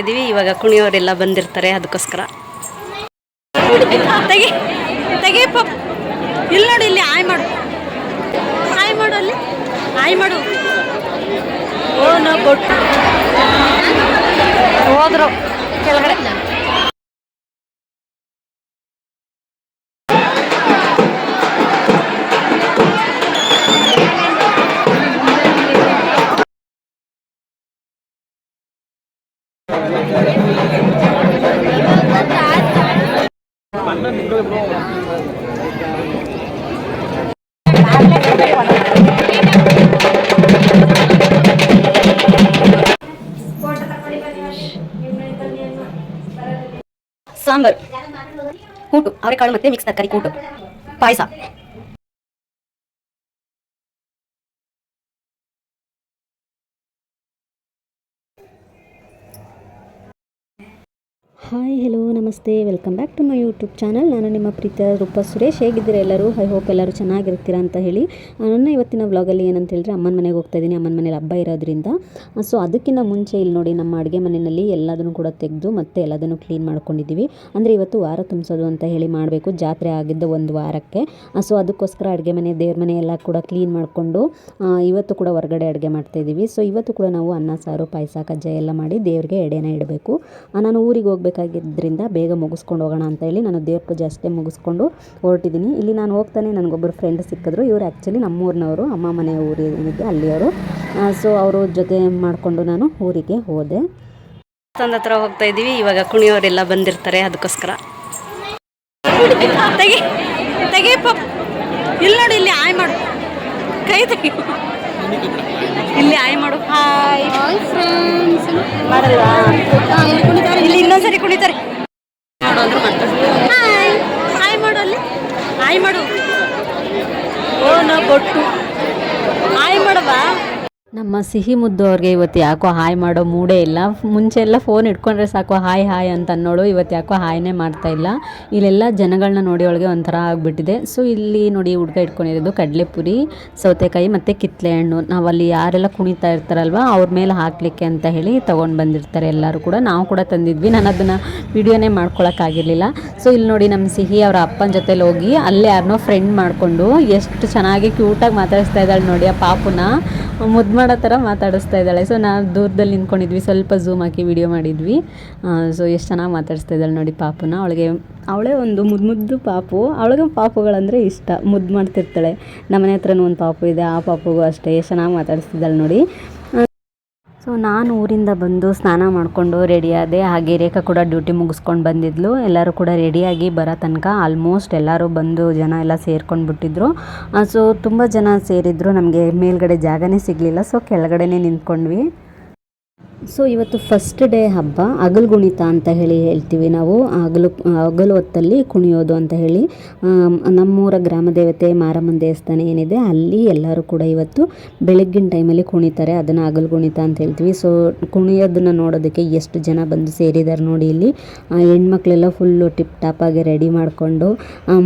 ಇದೀವಿ ಇವಾಗ ಕುಣಿಯವರೆಲ್ಲ ಬಂದಿರ್ತಾರೆ ಅದಕ್ಕೋಸ್ಕರ. ತೆಗಿ ತೆಗಿ ಪಪ್ಪ ಇಲ್ಲಿ ನೋಡಿ, ಇಲ್ಲಿ ಆಯ್ ಮಾಡು. ಆಯ್ ಮಾಡು ಅಲ್ಲಿ. ಆಯ್ ಮಾಡು. ಓ, ನೋ ಕೊಟ್ಟು. ಹೋದ್ರು. ಕೆಳಗಡೆ. ಸಾಂಬಾರು ಕೂಟು ಅವರೆಕಾಳು ಮತ್ತೆ ಮಿಕ್ಸ್ ತರಕಾರಿ ಕೂಟು ಪಾಯಸ ಹಾಯ್ ಹಲೋ ನಮಸ್ತೆ. Welcome back to my YouTube channel ನಾನು ನಿಮ್ಮ ಪ್ರೀತಿಯ ರೂಪ ಸುರೇಶ್. ಹೇಗಿದ್ದೀರಾ ಎಲ್ಲರೂ? ಐ ಹೋಪ್ ಎಲ್ಲರೂ ಚೆನ್ನಾಗಿರ್ತೀರಾ ಅಂತ ಹೇಳಿ. ನನ್ನ ಇವತ್ತಿನ ವ್ಲಾಗಲ್ಲಿ ಏನಂತ ಹೇಳಿದ್ರೆ ಅಮ್ಮನ ಮನೆಗೆ ಹೋಗ್ತಾ ಇದ್ದೀನಿ. ಅಮ್ಮನ ಮನೇಲಿ ಹಬ್ಬ ಇರೋದ್ರಿಂದ. ಸೊ ಅದಕ್ಕಿಂತ ಮುಂಚೆ ಇಲ್ಲಿ ನೋಡಿ ನಮ್ಮ ಅಡುಗೆ ಮನೆಯಲ್ಲಿ ಎಲ್ಲದನ್ನು ಕೂಡ ತೆಗೆದು ಮತ್ತೆ ಎಲ್ಲದನ್ನು ಕ್ಲೀನ್ ಮಾಡ್ಕೊಂಡಿದ್ದೀವಿ. ಅಂದರೆ ಇವತ್ತು ವಾರ ತುಂಬಿಸೋದು ಅಂತ ಹೇಳಿ ಮಾಡಬೇಕು. ಜಾತ್ರೆ ಆಗಿದ್ದ ಒಂದು ವಾರಕ್ಕೆ. ಸೊ ಅದಕ್ಕೋಸ್ಕರ ಅಡುಗೆ ಮನೆ, ದೇವ್ರ ಮನೆ ಎಲ್ಲ ಕೂಡ ಕ್ಲೀನ್ ಮಾಡಿಕೊಂಡು ಇವತ್ತು ಕೂಡ ಹೊರಗಡೆ ಅಡುಗೆ ಮಾಡ್ತಾಯಿದ್ದೀವಿ ಸೊ ಇವತ್ತು ಕೂಡ ನಾವು ಅನ್ನ, ಸಾರು, ಪಾಯಸ, ಕಜ್ಜಾಯ ಎಲ್ಲ ಮಾಡಿ ದೇವ್ರಿಗೆ ಎಡೆನ ಇಡಬೇಕು. ನಾನು ಊರಿಗೆ ಹೋಗ್ಬೇಕಾಗಿದ್ದರಿಂದ ಬೇಗ ಮುಗಿಸ್ಕೊಂಡು ಹೋಗೋಣ ಅಂತ ಹೇಳಿ ನಾನು ದೇವ್ರ ಪೂಜೆ ಅಷ್ಟೇ ಮುಗಿಸ್ಕೊಂಡು ಹೊರಟಿದ್ದೀನಿ. ಇಲ್ಲಿ ನಾನು ಹೋಗ್ತಾನೆ, ನನಗೊಬ್ಬರು ಫ್ರೆಂಡ್ ಸಿಕ್ಕಿದ್ರು. ಇವರು ಆ್ಯಕ್ಚುಲಿ ನಮ್ಮೂರಿನವರು, ಅಮ್ಮ ಮನೆ ಊರಿದೆ ಅಲ್ಲಿಯವರು. ಸೊ ಅವರು ಜೊತೆ ಮಾಡಿಕೊಂಡು ನಾನು ಊರಿಗೆ ಹೋದೆ. ತಂದ ಹತ್ರ ಹೋಗ್ತಾ ಇದ್ದೀವಿ. ಇವಾಗ ಕುಣಿಯೋರೆಲ್ಲ ಬಂದಿರ್ತಾರೆ, ಅದಕ್ಕೋಸ್ಕರ. ತೆಗಿ ತೆಗಿ ಇಲ್ಲಿ ನೋಡಿ, ಇಲ್ಲಿ ಆಯ್ ಮಾಡು. ಕೈ ತೆಗಿ ಇಲ್ಲಿ ಆಯ್ ಮಾಡು. ಹಾಯ್. ಮಾಡಲ್ವಾ? ಇಲ್ಲಿ ಇನ್ನೊಂದ್ಸರಿ ಕುಣಿತಾರೆ. ಮಾಡು ಅಂದ್ರು ಮಾಡ್ತಾರೆ ಹಾಯ್ ಹಾಯ್ ಮಾಡು ಅಲ್ಲಿ. ಹಾಯ್ ಮಾಡು. ಓ ನೋ ಕೊಟ್ಟು ಹಾಯ್ ಮಾಡವಾ ನಮ್ಮ ಸಿಹಿ ಮುದ್ದು ಅವ್ರಿಗೆ ಇವತ್ತು ಯಾಕೋ ಹಾಯ್ ಮಾಡೋ ಮೂಡೇ ಇಲ್ಲ. ಮುಂಚೆ ಎಲ್ಲ ಫೋನ್ ಇಟ್ಕೊಂಡ್ರೆ ಸಾಕು, ಹಾಯ್ ಹಾಯ್ ಅಂತ ಅನ್ನೋಳು ಇವತ್ತು ಯಾಕೋ ಹಾಯ್ನೇ ಮಾಡ್ತಾ ಇಲ್ಲ. ಇಲ್ಲೆಲ್ಲ ಜನಗಳನ್ನ ನೋಡಿ ಅವಳಿಗೆ ಒಂಥರ ಆಗಿಬಿಟ್ಟಿದೆ. ಸೊ ಇಲ್ಲಿ ನೋಡಿ ಹುಡುಗ ಇಟ್ಕೊಂಡಿರೋದು ಕಡಲೆಪುರಿ, ಸೌತೆಕಾಯಿ ಮತ್ತು ಕಿತ್ತಲೆ ಹಣ್ಣು ನಾವಲ್ಲಿ ಯಾರೆಲ್ಲ ಕುಣಿತಾ ಇರ್ತಾರಲ್ವ, ಅವ್ರ ಮೇಲೆ ಹಾಕಲಿಕ್ಕೆ ಅಂತ ಹೇಳಿ ತೊಗೊಂಡು ಬಂದಿರ್ತಾರೆ ಎಲ್ಲರೂ ಕೂಡ. ನಾವು ಕೂಡ ತಂದಿದ್ವಿ. ನಾನು ಅದನ್ನು ವಿಡಿಯೋನೇ ಮಾಡ್ಕೊಳಕ್ಕಾಗಿರಲಿಲ್ಲ ಸೊ ಇಲ್ಲಿ ನೋಡಿ ನಮ್ಮ ಸಿಹಿ ಅವರ ಅಪ್ಪನ ಜೊತೆಲಿ ಹೋಗಿ ಅಲ್ಲೇ ಯಾರನ್ನೋ ಫ್ರೆಂಡ್ ಮಾಡಿಕೊಂಡು ಎಷ್ಟು ಚೆನ್ನಾಗಿ ಕ್ಯೂಟಾಗಿ ಮಾತಾಡಿಸ್ತಾ ಇದ್ದಾಳೆ ನೋಡಿ ಆ ಪಾಪುನ. ಮುದ್ದು ಮಾಡೋ ಥರ ಮಾತಾಡಿಸ್ತಾ ಇದ್ದಾಳೆ. ಸೊ ನಾವು ದೂರದಲ್ಲಿ ನಿಂತ್ಕೊಂಡಿದ್ವಿ. ಸ್ವಲ್ಪ ಝೂಮ್ ಹಾಕಿ ವಿಡಿಯೋ ಮಾಡಿದ್ವಿ. ಸೊ ಎಷ್ಟು ಚೆನ್ನಾಗಿ ಮಾತಾಡಿಸ್ತಾ ಇದ್ದಾಳೆ ನೋಡಿ ಪಾಪುನ. ಅವಳಿಗೆ, ಅವಳೇ ಒಂದು ಮುದ್ದು ಮುದ್ದು ಪಾಪು. ಅವಳಿಗೆ ಪಾಪುಗಳಂದರೆ ಇಷ್ಟ. ಮುದ್ದು ಮಾಡ್ತಿರ್ತಾಳೆ. ನಮ್ಮನೆ ಹತ್ರನೂ ಒಂದು ಪಾಪು ಇದೆ. ಆ ಪಾಪುಗೂ ಅಷ್ಟೇ. ಎಷ್ಟು ಚೆನ್ನಾಗಿ ಮಾತಾಡಿಸ್ತಿದ್ದಾಳೆ ನೋಡಿ. ಸೊ ನಾನು ಊರಿಂದ ಬಂದು ಸ್ನಾನ ಮಾಡಿಕೊಂಡು ರೆಡಿಯಾದೆ ಹಾಗೆ ರೇಖಾ ಕೂಡ ಡ್ಯೂಟಿ ಮುಗಿಸ್ಕೊಂಡು ಬಂದಿದ್ಲು. ಎಲ್ಲರೂ ಕೂಡ ರೆಡಿಯಾಗಿ ಬರೋ ತನಕ ಆಲ್ಮೋಸ್ಟ್ ಎಲ್ಲರೂ ಬಂದು ಜನ ಎಲ್ಲ ಸೇರ್ಕೊಂಡು ಬಿಟ್ಟಿದ್ರು. ಸೊ ತುಂಬ ಜನ ಸೇರಿದ್ರು. ನಮಗೆ ಮೇಲ್ಗಡೆ ಜಾಗನೇ ಸಿಗಲಿಲ್ಲ. ಸೊ ಕೆಳಗಡೆನೇ ನಿಂತ್ಕೊಂಡ್ವಿ. ಸೊ ಇವತ್ತು ಫಸ್ಟ್ ಡೇ ಹಬ್ಬ ಅಗಲು ಗುಣಿತ ಅಂತ ಹೇಳಿ ಹೇಳ್ತೀವಿ ನಾವು. ಅಗಲು ಅಗಲು ಹೊತ್ತಲ್ಲಿ ಕುಣಿಯೋದು ಅಂತ ಹೇಳಿ. ನಮ್ಮೂರ ಗ್ರಾಮ ದೇವತೆ ಮಾರಮ್ಮನ ದೇವಸ್ಥಾನ ಏನಿದೆ, ಅಲ್ಲಿ ಎಲ್ಲರೂ ಕೂಡ ಇವತ್ತು ಬೆಳಗ್ಗಿನ ಟೈಮಲ್ಲಿ ಕುಣಿತಾರೆ. ಅದನ್ನು ಅಗಲು ಗುಣಿತ ಅಂತ ಹೇಳ್ತೀವಿ. ಸೊ ಕುಣಿಯೋದನ್ನು ನೋಡೋದಕ್ಕೆ ಎಷ್ಟು ಜನ ಬಂದು ಸೇರಿದ್ದಾರೆ ನೋಡಿ ಇಲ್ಲಿ. ಹೆಣ್ಮಕ್ಳೆಲ್ಲ ಫುಲ್ಲು ಟಿಪ್ ಟಾಪಾಗಿ ರೆಡಿ ಮಾಡಿಕೊಂಡು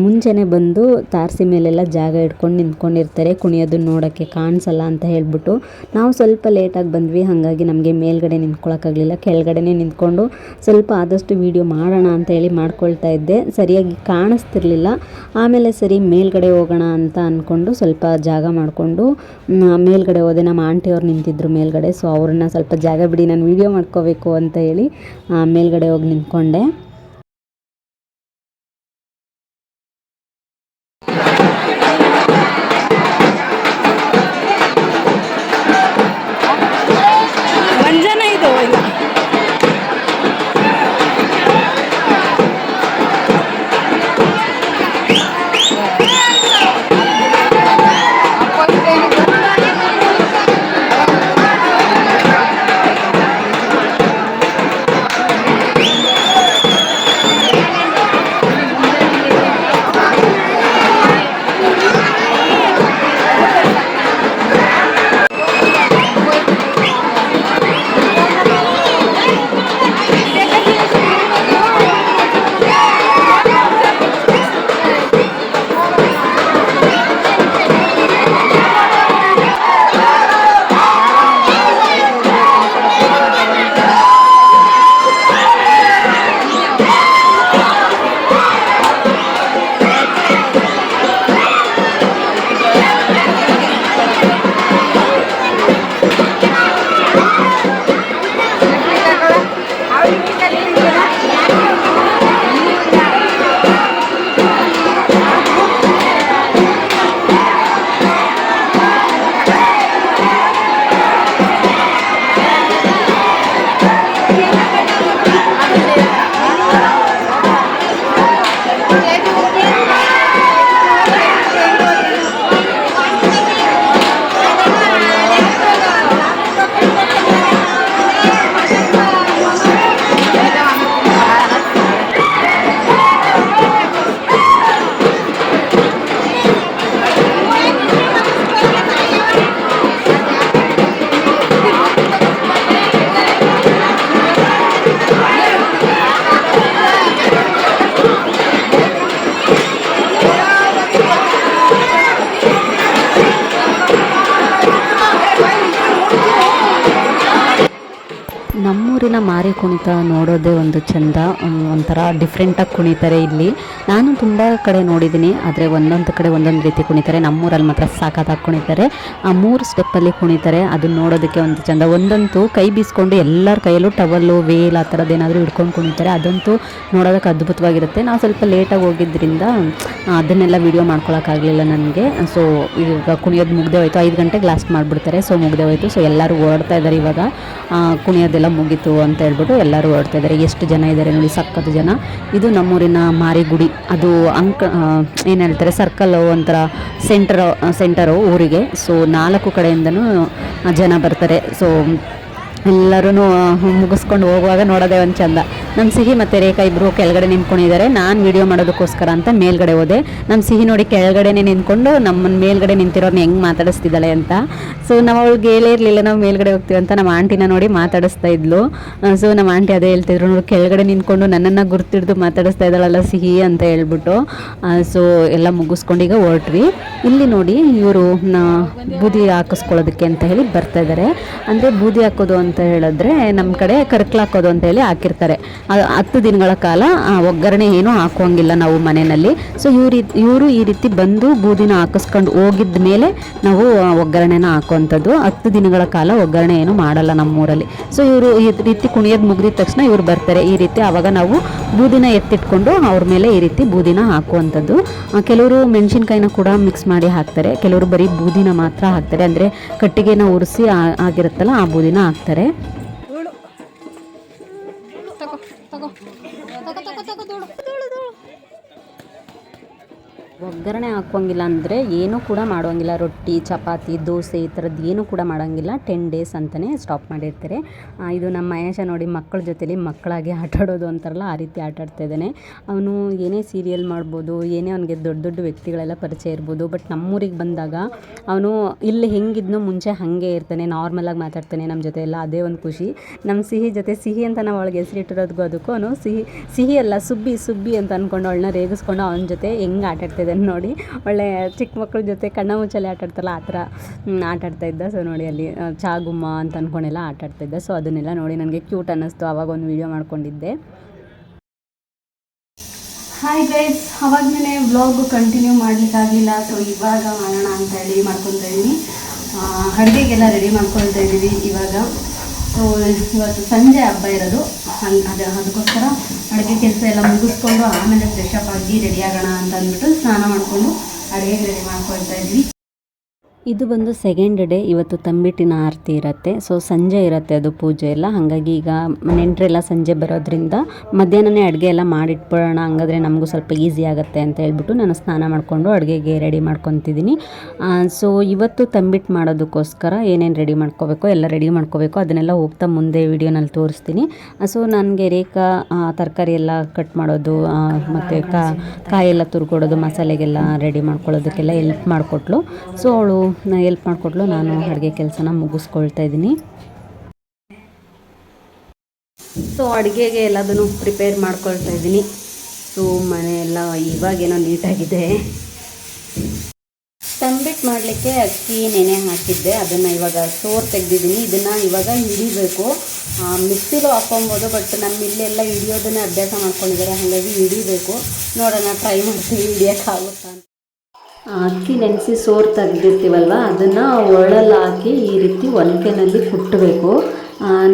ಮುಂಚೆನೇ ಬಂದು ತಾರಸಿ ಮೇಲೆಲ್ಲ ಜಾಗ ಇಟ್ಕೊಂಡು ನಿಂತ್ಕೊಂಡಿರ್ತಾರೆ. ಕುಣಿಯೋದನ್ನು ನೋಡೋಕ್ಕೆ ಕಾಣಿಸಲ್ಲ ಅಂತ ಹೇಳ್ಬಿಟ್ಟು. ನಾವು ಸ್ವಲ್ಪ ಲೇಟಾಗಿ ಬಂದ್ವಿ, ಹಾಗಾಗಿ ನಮಗೆ ಮೇಲ್ಗಡೆ ನಿಂತ್ಕೊಳ್ಳೋಕ್ಕಾಗಲಿಲ್ಲ ಕೆಳಗಡೆನೇ ನಿಂತ್ಕೊಂಡು ಸ್ವಲ್ಪ ಆದಷ್ಟು ವೀಡಿಯೋ ಮಾಡೋಣ ಅಂತ ಹೇಳಿ ಮಾಡ್ಕೊಳ್ತಾ ಇದ್ದೆ. ಸರಿಯಾಗಿ ಕಾಣಿಸ್ತಿರ್ಲಿಲ್ಲ. ಆಮೇಲೆ ಸರಿ, ಮೇಲ್ಗಡೆ ಹೋಗೋಣ ಅಂತ ಅಂದ್ಕೊಂಡು ಸ್ವಲ್ಪ ಜಾಗ ಮಾಡಿಕೊಂಡು ಮೇಲ್ಗಡೆ ಹೋದೆ. ನಮ್ಮ ಆಂಟಿಯವ್ರು ನಿಂತಿದ್ರು ಮೇಲ್ಗಡೆ. ಸೊ ಅವ್ರನ್ನ ಸ್ವಲ್ಪ ಜಾಗ ಬಿಡಿ, ನಾನು ವೀಡಿಯೋ ಮಾಡ್ಕೋಬೇಕು ಅಂತ ಹೇಳಿ ಮೇಲ್ಗಡೆ ಹೋಗಿ ನಿಂತ್ಕೊಂಡೆ. ನಮ್ಮೂರಿನ ಮಾರಿ ಕುಣಿತ ನೋಡೋದೇ ಒಂದು ಚಂದ ಒಂಥರ ಡಿಫ್ರೆಂಟಾಗಿ ಕುಣಿತಾರೆ ಇಲ್ಲಿ. ನಾನು ತುಂಬ ಕಡೆ ನೋಡಿದ್ದೀನಿ, ಆದರೆ ಒಂದೊಂದು ಕಡೆ ಒಂದೊಂದು ರೀತಿ ಕುಣಿತಾರೆ. ನಮ್ಮೂರಲ್ಲಿ ಮಾತ್ರ ಸಾಕಾಗಿ ಕುಣಿತಾರೆ. ಆ ಮೂರು ಸ್ಟೆಪ್ಪಲ್ಲಿ ಕುಣಿತಾರೆ ಅದನ್ನ ನೋಡೋದಕ್ಕೆ ಒಂದು ಚಂದ. ಒಂದಂತೂ ಕೈ ಬೀಸ್ಕೊಂಡು ಎಲ್ಲರ ಕೈಯಲ್ಲೂ ಟವಲ್ಲು ವೇಲ್ ಆ ಥರದ್ದು ಏನಾದರೂ ಹಿಡ್ಕೊಂಡು ಕುಣಿತಾರೆ. ಅದಂತೂ ನೋಡೋದಕ್ಕೆ ಅದ್ಭುತವಾಗಿರುತ್ತೆ. ನಾವು ಸ್ವಲ್ಪ ಲೇಟಾಗಿ ಹೋಗಿದ್ದರಿಂದ ಅದನ್ನೆಲ್ಲ ವೀಡಿಯೋ ಮಾಡ್ಕೊಳಕ್ಕಾಗಲಿಲ್ಲ ನನಗೆ. ಸೊ ಈಗ ಕುಣಿಯೋದು ಮುಗ್ದೆ ಹೋಯಿತು. ಐದು ಗಂಟೆಗೆ ಲಾಸ್ಟ್ ಮಾಡಿಬಿಡ್ತಾರೆ. ಸೊ ಮುಗ್ದೆ ಹೋಯ್ತು. ಸೊ ಎಲ್ಲರೂ ಓಡ್ತಾ ಇದ್ದಾರೆ ಇವಾಗ. ಕುಣಿಯೋದೆಲ್ಲ ಮುಗೀತು ಅಂತ ಹೇಳ್ಬಿಟ್ಟು ಎಲ್ಲರೂ ಇದ್ದಾರೆ. ಎಷ್ಟು ಜನ ಇದ್ದಾರೆ ನೋಡಿ ಸಕ್ಕತ್ತು ಜನ. ಇದು ನಮ್ಮೂರಿನ ಮಾರಿಗುಡಿ. ಅದು ಅಂಕ ಏನು ಹೇಳ್ತಾರೆ ಸರ್ಕಲ್ ಒಂಥರ ಸೆಂಟರ್ ಸೆಂಟರು ಊರಿಗೆ. ಸೊ ನಾಲ್ಕು ಕಡೆಯಿಂದನೂ ಜನ ಬರ್ತಾರೆ. ಸೊ ಎಲ್ಲರೂ ಮುಗಿಸ್ಕೊಂಡು ಹೋಗುವಾಗ ನೋಡೋದೇ ಒಂದು ಚಂದ. ನಮ್ಮ ಸಿಹಿ ಮತ್ತು ರೇಖಾ ಇಬ್ಬರು ಕೆಳಗಡೆ ನಿಂತ್ಕೊಂಡಿದ್ದಾರೆ. ನಾನು ವಿಡಿಯೋ ಮಾಡೋದಕ್ಕೋಸ್ಕರ ಅಂತ ಮೇಲ್ಗಡೆ ಹೋದೆ. ನಮ್ಮ ಸಿಹಿ ನೋಡಿ ಕೆಳಗಡೆನೇ ನಿಂತ್ಕೊಂಡು ನಮ್ಮನ್ನು ಮೇಲ್ಗಡೆ ನಿಂತಿರೋರ್ನ ಹೆಂಗೆ ಮಾತಾಡಿಸ್ತಿದ್ದಾಳೆ ಅಂತ. ಸೊ ನಾವು ಅವಳು ಹೇಳೇ ಇರಲಿಲ್ಲ, ನಾವು ಮೇಲ್ಗಡೆ ಹೋಗ್ತೀವಿ ಅಂತ ನಮ್ಮ ಆಂಟಿನ ನೋಡಿ ಮಾತಾಡಿಸ್ತಾ ಇದ್ಲು. ಸೊ ನಮ್ಮ ಆಂಟಿ ಅದೇ ಹೇಳ್ತಿದ್ರು, ನೋಡಿ, ಕೆಳಗಡೆ ನಿಂತ್ಕೊಂಡು ನನ್ನನ್ನು ಗುರ್ತಿಡ್ದು ಮಾತಾಡಿಸ್ತಾ ಇದ್ದಾಳಲ್ಲ ಸಿಹಿ ಅಂತ ಹೇಳ್ಬಿಟ್ಟು. ಸೊ ಎಲ್ಲ ಮುಗಿಸ್ಕೊಂಡು ಈಗ ಹೊರಟ್ವಿ. ಇಲ್ಲಿ ನೋಡಿ ಇವರು ಬೂದಿ ಹಾಕಿಸ್ಕೊಳ್ಳೋದಕ್ಕೆ ಅಂತ ಹೇಳಿ ಬರ್ತಾ ಇದ್ದಾರೆ ಅಂದರೆ ಬೂದಿ ಹಾಕೋದು ಅಂತ ಹೇಳಿದ್ರೆ ನಮ್ಮ ಕಡೆ ಕರ್ಕಲಾಕೋದು ಅಂತ ಹೇಳಿ ಹಾಕಿರ್ತಾರೆ. ಹತ್ತು ದಿನಗಳ ಕಾಲ ಒಗ್ಗರಣೆ ಏನೂ ಹಾಕೋಂಗಿಲ್ಲ ನಾವು ಮನೆಯಲ್ಲಿ. ಸೊ ಇವ್ರಿ ಇವರು ಈ ರೀತಿ ಬಂದು ಬೂದಿನ ಹಾಕಿಸ್ಕೊಂಡು ಹೋಗಿದ್ದ ಮೇಲೆ ನಾವು ಒಗ್ಗರಣೆನ ಹಾಕುವಂಥದ್ದು. ಹತ್ತು ದಿನಗಳ ಕಾಲ ಒಗ್ಗರಣೆ ಏನು ಮಾಡಲ್ಲ ನಮ್ಮೂರಲ್ಲಿ. ಸೊ ಇವರು ಈ ರೀತಿ ಕುಣಿಯೋದು ಮುಗಿದ ತಕ್ಷಣ ಇವರು ಬರ್ತಾರೆ. ಈ ರೀತಿ ಆವಾಗ ನಾವು ಬೂದಿನ ಎತ್ತಿಟ್ಕೊಂಡು ಅವ್ರ ಮೇಲೆ ಈ ರೀತಿ ಬೂದಿನ ಹಾಕುವಂಥದ್ದು. ಕೆಲವರು ಮೆಣಸಿನ್ಕಾಯಿನ ಕೂಡ ಮಿಕ್ಸ್ ಮಾಡಿ ಹಾಕ್ತಾರೆ. ಕೆಲವರು ಬರೀ ಬೂದಿನ ಮಾತ್ರ ಹಾಕ್ತಾರೆ. ಅಂದರೆ ಕಟ್ಟಿಗೆನ ಉರಿಸಿ ಆಗಿರುತ್ತಲ್ಲ, ಆ ಬೂದಿನ ಹಾಕ್ತಾರೆ. ತಗೋ ತಗೋ ತಗೋ ತಗೋ ತಗೋ ದೋಡು ದೋಡು ದೋಡು ಒಗ್ಗರಣೆ ಹಾಕೋಂಗಿಲ್ಲ ಅಂದರೆ ಏನೂ ಕೂಡ ಮಾಡೋಂಗಿಲ್ಲ. ರೊಟ್ಟಿ, ಚಪಾತಿ, ದೋಸೆ ಈ ಥರದ್ದು ಏನೂ ಕೂಡ ಮಾಡೋಂಗಿಲ್ಲ. ಟೆನ್ ಡೇಸ್ ಅಂತಲೇ ಸ್ಟಾಪ್ ಮಾಡಿರ್ತಾರೆ. ಇದು ನಮ್ಮ ಮಹೇಶ ನೋಡಿ ಮಕ್ಕಳ ಜೊತೇಲಿ ಮಕ್ಕಳಾಗಿ ಆಟ ಆಡೋದು ಅಂತಾರಲ್ಲ, ಆ ರೀತಿ ಆಟ ಆಡ್ತಾ ಇದ್ದಾನೆ. ಅವನು ಏನೇ ಸೀರಿಯಲ್ ಮಾಡ್ಬೋದು, ಏನೇ ಅವನಿಗೆ ದೊಡ್ಡ ದೊಡ್ಡ ವ್ಯಕ್ತಿಗಳೆಲ್ಲ ಪರಿಚಯ ಇರ್ಬೋದು ಬಟ್ ನಮ್ಮೂರಿಗೆ ಬಂದಾಗ ಅವನು ಇಲ್ಲಿ ಹೆಂಗಿದ್ನೋ ಮುಂಚೆ ಹಾಗೆ ಇರ್ತಾನೆ ನಾರ್ಮಲಾಗಿ ಮಾತಾಡ್ತಾನೆ ನಮ್ಮ ಜೊತೆ ಎಲ್ಲ, ಅದೇ ಒಂದು ಖುಷಿ. ನಮ್ಮ ಸಿಹಿ ಜೊತೆ ಸಿಹಿ ಅಂತ ನಾವು ಅವಳಿಗೆ ಹೆಸರಿಟ್ಟಿರೋದಕ್ಕೂ ಅದಕ್ಕೂ ಅವನು ಸಿಹಿ ಸಿಹಿ ಅಲ್ಲ, ಸುಬ್ಬಿ ಸುಬ್ಬಿ ಅಂತ ಅಂದ್ಕೊಂಡು ಅವಳನ್ನ ರೇಗಿಸ್ಕೊಂಡು ಅವನ ಜೊತೆ ಹೆಂಗೆ ಆಟ ಆಡ್ತಿದ್ದಾನೆ ನೋಡಿ. ಒಳ್ಳೆ ಚಿಕ್ಕ ಮಕ್ಕಳ ಜೊತೆ ಕಣ್ಣ ಮುಚ್ಚಲ್ಲಿ ಆಟ ಆಡ್ತಾರಲ್ಲ ಆ ಥರ ಆಟಾಡ್ತಾ ಇದ್ದ. ಸೊ ನೋಡಿ ಅಲ್ಲಿ ಚಾಗುಮ್ಮ ಅಂತ ಅಂದ್ಕೊಂಡೆಲ್ಲ ಆಟಾಡ್ತಾ ಇದ್ದ. ಸೊ ಅದನ್ನೆಲ್ಲ ನೋಡಿ ನನಗೆ ಕ್ಯೂಟ್ ಅನ್ನಿಸ್ತು. ಆವಾಗ ಒಂದು ವೀಡಿಯೋ ಮಾಡ್ಕೊಂಡಿದ್ದೆ. ಹಾಯ್ ಗೈಸ್ ಮೇಲೆ ವ್ಲಾಗು ಕಂಟಿನ್ಯೂ ಮಾಡಲಿಕ್ಕಾಗಿಲ್ಲ ಸೊ ಇವಾಗ ಮಾಡೋಣ ಅಂತ ಹೇಳಿ ಮಾಡ್ಕೊತಾ ಇದ್ದೀನಿ ಅಡುಗೆಗೆಲ್ಲ ರೆಡಿ ಮಾಡ್ಕೊಳ್ತಾ ಇದ್ದೀವಿ ಇವಾಗ. ಸೊ, ಇವತ್ತು ಸಂಜೆ ಹಬ್ಬ ಇರೋದು. ಹಂಗೆ ಅದು, ಅದಕ್ಕೋಸ್ಕರ ಅಡುಗೆ ಕೆಲಸ ಎಲ್ಲ ಮುಗಿಸ್ಕೊಂಡು ಆಮೇಲೆ ಫ್ರೆಶ್ ಅಪ್ ಆಗಿ ರೆಡಿ ಆಗೋಣ ಅಂತ ಅಂದ್ಬಿಟ್ಟು ಸ್ನಾನ ಮಾಡಿಕೊಂಡು ಅಡುಗೆಗೆ ರೆಡಿ ಮಾಡ್ಕೊಳ್ತಾ ಇದ್ದೀವಿ ಇದು ಬಂದು ಸೆಕೆಂಡ್ ಡೇ ಇವತ್ತು ತಂಬಿಟ್ಟಿನ ಆರತಿ ಇರುತ್ತೆ. ಸೊ ಸಂಜೆ ಇರುತ್ತೆ ಅದು ಪೂಜೆ ಎಲ್ಲ. ಹಾಗಾಗಿ ಈಗ ನೆಂಟರೆಲ್ಲ ಸಂಜೆ ಬರೋದ್ರಿಂದ ಮಧ್ಯಾಹ್ನನೇ ಅಡುಗೆ ಎಲ್ಲ ಮಾಡಿಟ್ಬಿಡೋಣ, ಹಂಗಾದ್ರೆ ನಮಗೂ ಸ್ವಲ್ಪ ಈಸಿ ಆಗುತ್ತೆ ಅಂತ ಹೇಳ್ಬಿಟ್ಟು ನಾನು ಸ್ನಾನ ಮಾಡಿಕೊಂಡು ಅಡುಗೆಗೆ ರೆಡಿ ಮಾಡ್ಕೊತಿದ್ದೀನಿ. ಸೊ ಇವತ್ತು ತಂಬಿಟ್ಟು ಮಾಡೋದಕ್ಕೋಸ್ಕರ ಏನೇನು ರೆಡಿ ಮಾಡ್ಕೋಬೇಕು, ಎಲ್ಲ ರೆಡಿ ಮಾಡ್ಕೋಬೇಕು, ಅದನ್ನೆಲ್ಲ ಹೋಗ್ತಾ ಮುಂದೆ ವಿಡಿಯೋನಲ್ಲಿ ತೋರಿಸ್ತೀನಿ. ಸೊ ನನಗೆ ರೇಖಾ ತರಕಾರಿ ಎಲ್ಲ ಕಟ್ ಮಾಡೋದು ಮತ್ತು ಕಾ ಕಾಯೆಲ್ಲ ತುರ್ಕೊಡೋದು, ಮಸಾಲೆಗೆಲ್ಲ ರೆಡಿ ಮಾಡ್ಕೊಳ್ಳೋದಕ್ಕೆಲ್ಲ ಎಲ್ಪ್ ಮಾಡಿಕೊಟ್ಲು. ಸೊ ಅವಳು ಎಲ್ಪ್ ಮಾಡಿಕೊಟ್ಲು. ನಾನು ಅಡುಗೆ ಕೆಲಸನ ಮುಗಿಸ್ಕೊಳ್ತಾ ಇದ್ದೀನಿ. ಸೊ ಅಡುಗೆಗೆ ಎಲ್ಲದನ್ನು ಪ್ರಿಪೇರ್ ಮಾಡ್ಕೊಳ್ತಾ ಇದ್ದೀನಿ. ಸೊ ಮನೆಯೆಲ್ಲ ಇವಾಗೇನೋ ನೀಟಾಗಿದೆ. ತಂಬಿಟ್ಟು ಮಾಡಲಿಕ್ಕೆ ಅಕ್ಕಿ, ನೆನೆ ಹಾಕಿದ್ದೆ. ಅದನ್ನು ಇವಾಗ ಸೋರ್ ತೆಗೆದಿದ್ದೀನಿ. ಇದನ್ನು ಇವಾಗ ಹಿಡಿಬೇಕು. ಮಿಕ್ಸಿಲೂ ಹಾಕೊಬೋದು ಬಟ್ ನಮ್ಮ ಇಲ್ಲೆಲ್ಲ ಹಿಡಿಯೋದನ್ನೇ ಅಭ್ಯಾಸ ಮಾಡ್ಕೊಂಡಿದ್ದಾರೆ. ಹಾಗಾಗಿ ಹಿಡಿಬೇಕು. ನೋಡೋಣ ಟ್ರೈ ಮಾಡ್ತೀವಿ ಹಿಡಿಯೋಕ್ಕಾಗುತ್ತಾ ಅಕ್ಕಿ ನೆನೆಸಿ ಸೋರು ತೆಗೆದಿರ್ತೀವಲ್ವ? ಅದನ್ನು ಒರಳಲ್ಲಿ ಹಾಕಿ ಈ ರೀತಿ ಒನಕೆನಲ್ಲಿ ಕುಟ್ಟಬೇಕು